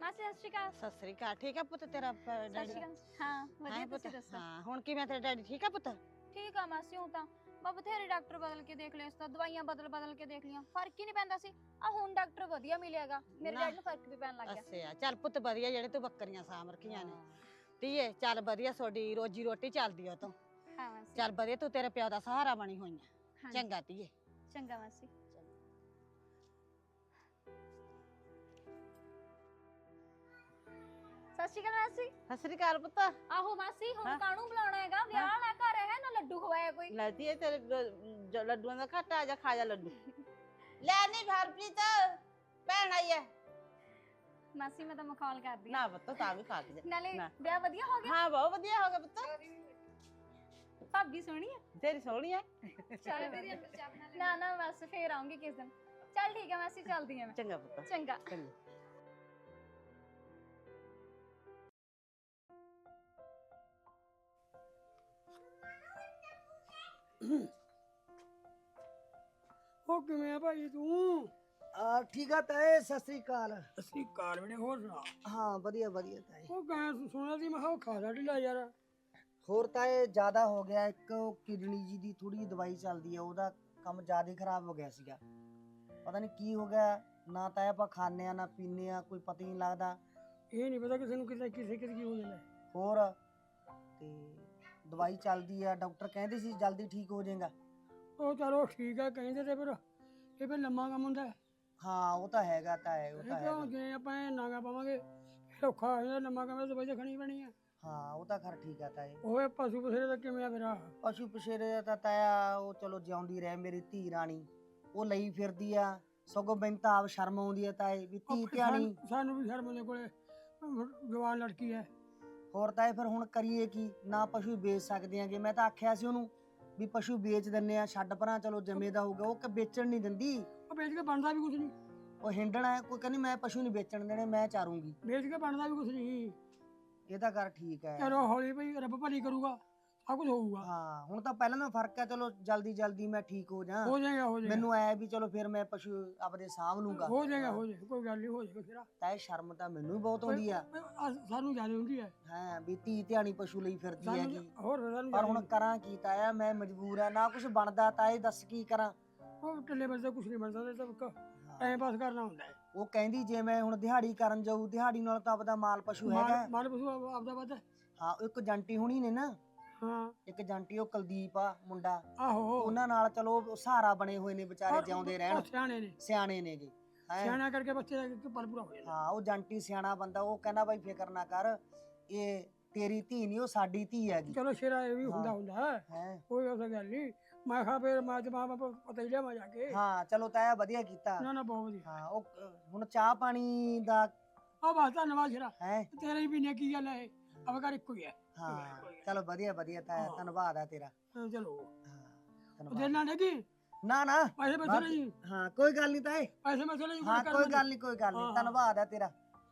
ਮਾਸੀ ਸਤਿ ਸ਼੍ਰੀ ਅਕਾਲ। ਸਤਿ ਸ੍ਰੀ ਅਕਾਲ। ਠੀਕ ਆ ਪੁੱਤ ਤੇਰਾ ਪ- ਸਤਿ ਡੈਡੀ ਸ਼੍ਰੀ ਅਕਾਲ। ਹਾਂ ਵਧੀਆ ਹਾਂ ਪੁੱਤ। ਤੁਸੀਂ ਦੱਸੋ? ਹਾਂ ਹੁਣ ਕਿਵੇਂ ਤੇਰਾ ਡੈਡੀ? ਠੀਕ ਆ ਪੁੱਤ? ਠੀਕ ਆ ਮਾਸੀ ਹੁਣ ਤਾਂ। ਮੈਂ ਬਥੇਰੇ ਡਾਕਟਰ ਬਦਲ ਕੇ ਦੇਖ ਲਿਆ ਇਸ ਤਾਂ ਦਵਾਈਆਂ ਬਦਲ ਬਦਲ ਕੇ ਦੇਖ ਲੀਆਂ ਫ਼ਰਕ ਹੀ ਨਹੀਂ ਪੈਂਦਾ ਸੀ। ਆ ਹੁਣ ਡਾਕਟਰ ਵਧੀਆ ਮਿਲਿਆਗਾ ਮੇਰੇ ਨਾ। ਡੈਡ ਨੂੰ ਫ਼ਰਕ ਵੀ ਪੈਣ ਲੱਗ ਗਿਆ। ਅੱਛਾ ਚੱਲ ਪੁੱਤ ਵਧੀਆ ਜਿਹੜੇ ਤੂੰ ਬੱਕਰੀਆਂ ਸਾਂਭ ਰੱਖੀਆਂ ਨੇ। ਧੀਏ ਚੱਲ ਵਧੀਆ ਤੁਹਾਡੀ ਰੋਜੀ ਰੋਟੀ ਚੱਲਦੀ ਆ ਤੋਂ। ਹਾਂ ਮਾਸੀ ਚੱਲ ਵਧੀਆ ਤੂੰ ਤੇਰੇ ਪਿਓ ਦਾ ਸਹਾਰਾ ਬਣੀ ਹੋਈ ਆ। ਹਾਂਜੀ, ਚੰਗਾ ਧੀਏ। ਚੰਗਾ ਮਾਸੀ। ਸਤਿ ਸ਼੍ਰੀ ਅਕਾਲ ਮਾਸੀ। ਸਤਿ ਸ੍ਰੀ ਅਕਾਲ ਪੁੱਤ। ਆਹੋ ਮਾਸੀ ਹੁਣ। ਕਾਹਨੂੰ ਬੁਲਾਉਣਾ ਹੈਗਾ? ਵਿਆਹ ਵਾਲਾ ਘਰ ਹੈ ਨਾ ਲੱਡੂ ਖਵਾਇਆ ਕੋਈ? ਲੈ ਧੀਏ ਤੇਰੇ ਲ- ਜੋ ਲੱਡੂਆਂ ਦਾ ਘਾਟਾ ਆ ਜਾ ਖਾ ਜਾ ਲੱਡੂ। ਲੈ ਨਹੀਂ ਹਰਪ੍ਰੀਤ ਭੈਣ ਆਈ ਹੈ ਮਾਸੀ ਮੈਂ ਤਾਂ ਮਖੌਲ ਕਰਦੀ। ਨਾ ਪੁੱਤ ਤਾਂ ਵੀ ਖਾ ਕੇ ਜਾ। ਨਾਲੇ ਨਾ। ਵਿਆਹ ਵਧੀਆ ਹੋ ਗਿਆ? ਹਾਂ ਬਹੁਤ ਵਧੀਆ ਹੋ ਗਿਆ ਪੁੱਤ। ਭਾਬੀ ਸੋਹਣੀ ਆ? ਤੇਰੀ ਸੋਹਣੀ ਹੈ ਚੱਲ ਮੇਰੀ ਅੰਦਰ ਚਾਹ ਬਣਾ ਲੈ ਨਾ ਨਾ ਬਸ ਫੇਰ ਆਉਂਗੀ ਕਿਸ ਦਿਨ। ਚੱਲ ਠੀਕ ਹੈ ਮਾਸੀ ਚੱਲਦੀ ਆ ਮੈਂ। ਚੰਗਾ ਪੁੱਤ। ਚੰਗਾ। ਚੰਗਾ। ਉਹ ਕਿਵੇਂ ਆ ਭਾਈ ਤੂੰ? ਆ ਠੀਕ ਆ ਤਾਏ ਸਤਿ ਸ੍ਰੀ ਅਕਾਲ। ਅਸੀਂ ਕਾਰ ਵੀ ਨੇ ਹੋਰ ਸੁਣਾ? ਹਾਂ ਵਧੀਆ ਵਧੀਆ ਤਾਏ। ਉਹ ਗਾਂ ਸੁਣਿਆ ਸੀ ਮੈਂ ਕਿਹਾ ਉਹ ਖਾਦਾ ਢਿੱਲਾ ਯਾਰ। ਹੋਰ ਤਾਏ ਜ਼ਿਆਦਾ ਹੋ ਗਿਆ ਇੱਕ ਉਹ ਕਿਡਨੀ ਜੀ ਦੀ ਥੋੜੀ ਦਵਾਈ ਚੱਲਦੀ ਆ ਉਹਦਾ ਕੰਮ ਜ਼ਿਆਦਾ ਹੀ ਖਰਾਬ ਹੋ ਗਿਆ ਸੀਗਾ। ਪਤਾ ਨਹੀਂ ਕੀ ਹੋ ਗਿਆ ਨਾ ਤਾਂ ਆਪਾਂ ਖਾਂਦੇ ਆ ਨਾ ਪੀਂਦੇ ਆ ਕੋਈ ਪਤਾ ਹੀ ਨਹੀਂ ਲੱਗਦਾ। ਇਹ ਨਹੀਂ ਪਤਾ ਕਿਸੇ ਨੂੰ ਕਿਸੇ ਕਿਸੇ ਕਿਸੇ ਕੀ ਹੋ। ਜਾਂਦਾ ਹੋਰ ਤੇ ਦਵਾਈ ਚੱਲਦੀ ਆ ਡਾਕਟਰ ਕਹਿੰਦੇ ਸੀ ਜਲਦੀ ਠੀਕ ਹੋ ਜਾਏਗਾ। ਉਹ ਚਲੋ ਠੀਕ ਆ ਕਹਿੰਦੇ ਤੇ ਫਿਰ ਇਹ ਫਿਰ ਲੰਮਾ ਕੰਮ ਹੁੰਦਾ ਹੈ। ਹਾਂ ਉਹ ਤਾਂ ਹੈਗਾ ਤਾਂ ਹੈ ਉਹ ਇਹ ਤਾਂ ਹੈਗਾ। ਜੇ ਆਪਾਂ ਇਹ ਨਾਗਾ ਪਾਵਾਂਗੇ ਫਿਰ ਔਖਾ ਹੋ ਜਾਂਦਾ ਲੰਮਾ ਕੰਮ ਤਾਂ ਦਵਾਈ ਤਾਂ ਖਾਣੀ ਪੈਣੀ ਆ। ਹਾਂ ਉਹ ਤਾਂ ਖਰ ਠੀਕ ਆ ਤਾਏ। ਓਏ ਪਸ਼ੂ ਪਸਰੇ ਦਾ ਕਿਵੇਂ ਆ ਮੇਰਾ ਪਸ਼ੂ ਪਸ਼ੇਰੇ ਦਾ ਤਾਂ ਤਾਇਆ ਉਹ ਚਲੋ ਜਿਉਂਦੀ ਰਹਿ ਮੇਰੀ ਧੀ ਰਾਣੀ। ਉਹ ਲਈ ਫਿਰਦੀ ਆ ਸਗੋਂ ਮੈਨੂੰ ਤਾਂ ਆਪ ਸ਼ਰਮ ਆਉਂਦੀ ਆ ਤਾਏ ਵੀ ਧੀ ਧਿਆਣੀ। ਸਾਨੂੰ- ਵੀ ਸ਼ਰਮ ਦੇ ਕੋਲੇ। ਜਵਾਨ ਲੜਕੀ ਹੈ ਹੋਰ ਤਾਏ ਫਿਰ ਹੁਣ ਕਰੀਏ ਕੀ? ਨਾ ਪਸ਼ੂ ਵੇਚ ਸਕਦੇ ਆਂਗੇ ਮੈਂ ਤਾਂ ਆਖਿਆ ਸੀ ਉਹਨੂੰ ਵੀ ਪਸ਼ੂ ਵੇਚ ਦਿੰਨੇ ਆ ਛੱਡ ਪਰਾਂ ਚਲੋ ਜੰਮੇ ਦਾ ਹੋਊਗਾ ਉਹ ਕਿ ਵੇਚਣ ਨਹੀਂ ਦਿੰਦੀ। ਉਹ ਵੇਚ ਕੇ ਬਣਦਾ ਵੀ ਕੁਝ ਨਹੀਂ। ਉਹ ਹਿੰਡਣਾ ਹੈ ਕੋਈ ਕਹਿੰਦੀ ਮੈਂ ਪਸ਼ੂ ਨਹੀਂ ਵੇਚਣ ਦੇਣੇ ਮੈਂ ਚਾਰੂੰਗੀ। ਵੇਚ ਕੇ ਬਣਦਾ ਵੀ ਕੁਝ ਨਹੀਂ। ਇਹ ਤਾਂ ਠੀਕ ਹੈ। ਚਲੋ ਹੌਲੀ ਭਈ ਰੱਬ ਭਲੀ ਕਰੂਗਾ ਸਭ ਕੁਝ ਹੋਊਗਾ। ਹਾਂ ਹੁਣ ਤਾਂ ਪਹਿਲਾਂ ਨਾਲ ਫ਼ਰਕ ਹੈ ਚਲੋ ਜਲਦੀ ਜਲਦੀ ਮੈਂ ਠੀਕ ਹੋ ਜਾ ਹੋ ਜਾਏਗਾ ਹੋ ਜਾਏਗਾ। ਮੈਨੂੰ ਐ ਵੀ ਚਲੋ ਫਿਰ ਮੈਂ ਪਸ਼ੂ ਆਪਦੇ ਸਾਂਭ ਲੂੰਗਾ। ਹੋ ਜਾਏਗਾ ਹੋ ਜਾਏਗਾ ਕੋਈ ਗੱਲ ਨਹੀਂ ਹੋ ਜਾਏਗਾ ਫਿਰ। ਤਾਂ ਇਹ ਸ਼ਰਮ ਤਾਂ ਮੈਨੂੰ ਵੀ ਬਹੁਤ ਆਉਂਦੀ ਆ। ਸਾਨੂੰ ਜ਼ਿਆਦਾ ਹੁੰਦੀ ਹੈ। ਹਾਂ ਵੀ ਧੀ ਧਿਆਣੀ ਪਸ਼ੂ ਲਈ ਫਿਰਦੀ ਸਾਨੂੰ ਹੈਗੀ। ਹੋਰ ਸਾਨੂੰ ਪਰ ਹੁਣ ਜ਼ਿਆਦਾ ਕਰਾਂ ਕੀ ਤਾਇਆ ਮੈਂ ਮਜਬੂਰ ਆ ਨਾ ਕੁਝ ਬਣਦਾ ਤਾਂ ਇਹ ਦੱਸ ਕੀ ਕਰਾਂ। ਉਹ ਟੱਲੇ ਬੰਦੇ ਕੁਝ ਨਹੀਂ ਬਣਦਾ ਤੇ ਸਭ ਟਾਈਮ ਪਾਸ ਕਰਨਾ ਹੁੰਦਾ ਹੈ। ਉਹ ਕਹਿੰਦੀ ਜੇ ਮੈਂ ਹੁਣ ਦਿਹਾੜੀ ਕਰਨ ਜਾਊ ਦਿਹਾੜੀ ਨਾਲ ਤਾਂ ਆਪਦਾ ਮਾਲ ਪਸ਼ੂ ਹੈਗਾ। ਮਾਲ ਮਾਲ ਪਸ਼ੂ ਆਪ- ਆਪਦਾ ਵੱਧ। ਹੈ। ਹਾਂ ਉਹ ਇੱਕ ਜੰਟੀ ਹੁਣੀ ਨੇ ਨਾ। ਹਾਂ। ਇੱਕ ਜੰਟੀ ਉਹ ਕੁਲਦੀਪ ਆ ਮੁੰਡਾ। ਆਹੋ। ਉਹਨਾਂ ਨਾਲ ਚਲੋ ਸਹਾਰਾ ਬਣੇ ਹੋਏ ਨੇ ਵਿਚਾਰੇ ਜਿਉਂਦੇ ਉਹ ਰਹਿਣ। ਸਿਆਣੇ ਨੇ। ਸਿਆਣੇ ਨੇਗੇ ਹੈਂ। ਸਿਆਣਾ ਕਰਕੇ ਬੱਚੇ ਦਾ ਪਲ ਪੂਰਾ ਹੋ ਜਾਂਦਾ। ਹਾਂ ਉਹ ਜੰਟੀ ਸਿਆਣਾ ਬੰਦਾ ਉਹ ਕਹਿੰਦਾ ਬਾਈ ਫਿਕਰ ਨਾ ਕਰ ਇਹ ਤੇਰੀ ਧੀ ਨਹੀਂ ਉਹ ਸਾਡੀ ਧੀ ਹੈਗੀ। ਚਲੋ ਸ਼ੇਰਾ ਇਹ ਵੀ ਹੁੰਦਾ। ਹੁੰਦਾ ਹੈ। ਹੈ। ਕੋਈ ਉਸ ਗੱਲ ਨਹੀਂ ਮੈਂ ਕਿਹਾ ਫਿਰ ਮੈਂ ਮਾਂ ਬਾਪ ਪਤਾ ਹੀ ਲਿਆ ਜਾ ਕੇ। ਹਾਂ ਚਲੋ ਤਾਇਆ ਵਧੀਆ ਕੀਤਾ। ਨਾ ਨਾ ਬਹੁਤ ਵਧੀਆ। ਹਾਂ ਉਹ ਅਹ, ਹੁਣ ਚਾਹ ਪਾਣੀ ਦਾ ਆ ਬਸ ਧੰਨਵਾਦ ਸ਼ੇਰਾ। ਹੈ? ਤੇਰੇ ਵੀ ਨੇ ਕੀ ਗੱਲ ਹੈ ਅਬ ਕਰ ਇੱਕੋ ਹੀ ਹੈ। ਹਾਂ ਚਲੋ ਵਧੀਆ ਵਧੀਆ ਤਾਇਆ। ਧੰਨਵਾਦ ਆ ਤੇਰਾ। ਹਾਂ, ਚਲੋ। ਹਾਂ ਉਹ ਧੰਨਵਾਦ ਕਿ? ਨਾ ਨਾ। ਪੈਸੇ ਪੈਸੇ ਬਾਕੀ- ਨਹੀਂ। ਹਾਂ ਕੋਈ ਗੱਲ ਨਹੀਂ ਤਾਏ। ਪੈਸੇ ਪੈਸੇ ਨਹੀਂ ਹਾਂ ਕੋਈ ਗੱਲ ਨਹੀਂ। ਕੋਈ ਗੱਲ ਹਾਂ, ਨਹੀਂ। ਹਾਂ। ਧੰਨਵਾਦ ਆ ਤੇਰਾ।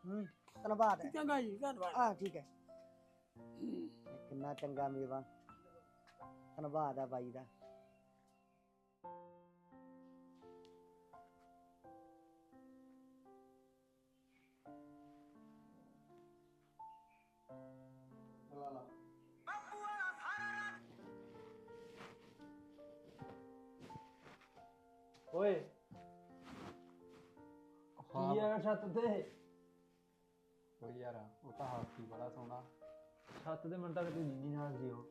ਹੂੰ ਧੰਨਵਾਦ ਹੈ। ਚੰਗਾ ਜੀ ਧੰਨਵਾਦ। ਹਾਂ ਠੀਕ ਹੈ। ਕਿੰਨਾ ਚੰਗਾ ਮੇਵਾ। ਧੰਨਵਾਦ ਆ ਬਾਈ ਦਾ। ਓਏ। ਹਾਂ। ਕੀ ਹੈਗਾ ਛੱਤ ਤੇ? ਓ ਯਾਰ ਉਹ ਤਾਂ ਹਾਸੀ ਬੜਾ ਸੋਹਣਾ। ਛੱਤ ਤੇ ਮੈਨੂੰ ਤਾਂ ਤੂੰ ਜਿੰਨੀ ਨਾਲ ਜੀ ਹੋ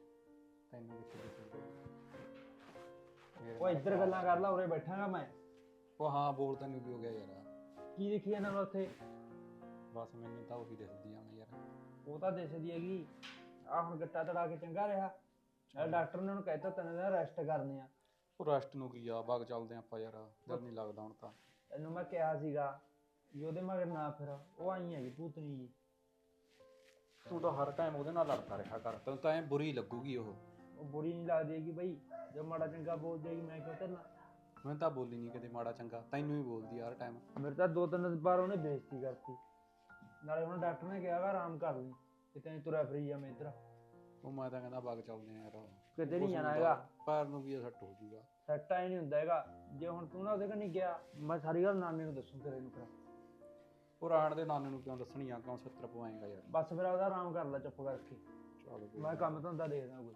ਤੈਨੂੰ ਕਿੱਥੇ ਦਿਖੂਗਾ ਓਏ ਇੱਧਰ ਗੱਲਾਂ ਕਰ ਲਾ ਉਰੇ ਬੈਠਾਂਗਾ ਮੈਂ। ਉਹ ਹਾਂ ਬੋਲ ਤੈਨੂੰ ਕੀ ਹੋ ਗਿਆ ਯਾਰ। ਕੀ ਦੇਖੀ ਜਾਂਦਾ ਮੈਂ ਉੱਥੇ? ਬਸ ਮੈਨੂੰ ਤਾਂ ਉਹੀ ਦਿਖਦੀ ਆਣ ਯਾਰ। ਉਹ ਤਾਂ ਦਿਸਦੀ ਹੈਗੀ। ਆ ਹੁਣ ਗੱਟਾ ਤੜਾ ਕੇ ਚੰਗਾ ਰਿਹਾ। ਡਾਕਟਰ ਨੇ ਉਹਨੂੰ ਕਹਿਤਾ ਤਿੰਨ ਦਿਨ ਰੈਸਟ ਕਰਨੇ ਆ। ਉਹ ਰੈਸਟ ਨੂੰ ਕੀ ਆ ਬਾਗ ਚੱਲਦੇ ਆਪਾਂ ਯਾਰ ਦਿਲ ਨਹੀਂ ਲੱਗਦਾ ਹੁਣ ਤਾਂ। ਤੈਨੂੰ ਮੈਂ ਕਿਹਾ ਸੀਗਾ ਵੀ ਉਹਦੇ ਮਗਰ ਨਾ ਫਿਰ ਉਹ ਆਈ ਹੈਗੀ ਭੂਤਨੀ ਜੀ। ਤੂੰ ਤਾਂ ਹਰ ਟਾਈਮ ਉਹਦੇ ਨਾਲ ਲੜਦਾ ਰਿਹਾ ਕਰ ਤੈਨੂੰ ਤਾਂ ਐ ਬੁਰੀ ਲੱਗੂਗੀ ਉਹ। ਉਹ ਬੁਰੀ ਨਹੀਂ ਲੱਗਦੀ ਹੈਗੀ ਬਈ ਜੇ ਮਾੜਾ ਚੰਗਾ ਬੋਲ ਦੇਗੀ ਮੈਂ ਕਿਉਂ ਤੇਰੇ ਨਾਲ? ਮੈਂ ਤਾਂ ਬੋਲੀ ਨਹੀਂ ਕਦੇ ਮਾੜਾ ਚੰਗਾ ਤੈਨੂੰ ਹੀ ਬੋਲਦੀ ਆ ਹਰ ਟਾਈਮ ਮੇਰੇ ਤਾਂ ਦੋ ਤਿੰਨ ਵਾਰ ਉਹਨੇ ਬੇਇੱਜ਼ਤੀ ਕਰਤੀ। ਨਾਲੇ ਹੁਣ ਡਾਕਟਰ ਨੇ ਕਿਹਾ ਵਾ ਆਰਾਮ ਕਰ ਲਈ ਕਿਤੇ ਤੁਰਿਆ ਫਰੀ ਜਾ ਮੈਂ ਇੱਧਰ। ਉਹ ਮੈਂ ਤਾਂ ਕਹਿੰਦਾ ਬਾਗ ਚੱਲਦੇ ਆ ਯਾਰ। ਕਿਤੇ ਨਹੀਂ ਜਾਣਾ ਹੈਗਾ। ਪੈਰ ਨੂੰ ਵੀ ਸੱਟ ਹੋ ਜੂਗਾ। ਸੈੱਟ ਆਈ ਨਹੀਂ ਹੁੰਦਾ ਹੈਗਾ। ਜੇ ਹੁਣ ਤੂੰ ਨਾ ਉਹਦੇ ਕੋਲ ਨਹੀਂ ਗਿਆ ਮੈਂ ਸਾਰੀ ਗੱਲ ਨਾਨੇ ਨੂੰ ਦੱਸੂ ਤੇਰੇ ਨੂੰ ਫਿਰ। ਉਹ ਰਾਣ ਦੇ ਨਾਨੇ ਨੂੰ ਕਿਉਂ ਦੱਸਣੀ ਆ? ਕਿਉਂ ਛੱਤਰ ਪਵਾਏਗਾ ਯਾਰ? ਬਸ ਫਿਰ ਉਹਦਾ ਆਰਾਮ ਕਰ ਲੈ ਚੁੱਪ ਕਰਕੇ। ਚੱਲ ਮੈਂ। ਕੰਮ ਧੰਦਾ ਦੇਖਦਾ ਕੋਈ।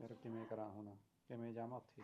ਯਾਰ ਕਿਵੇਂ ਕਰਾਂ ਹੁਣ? ਕਿਵੇਂ ਜਾਵਾਂ ਉੱਥੇ?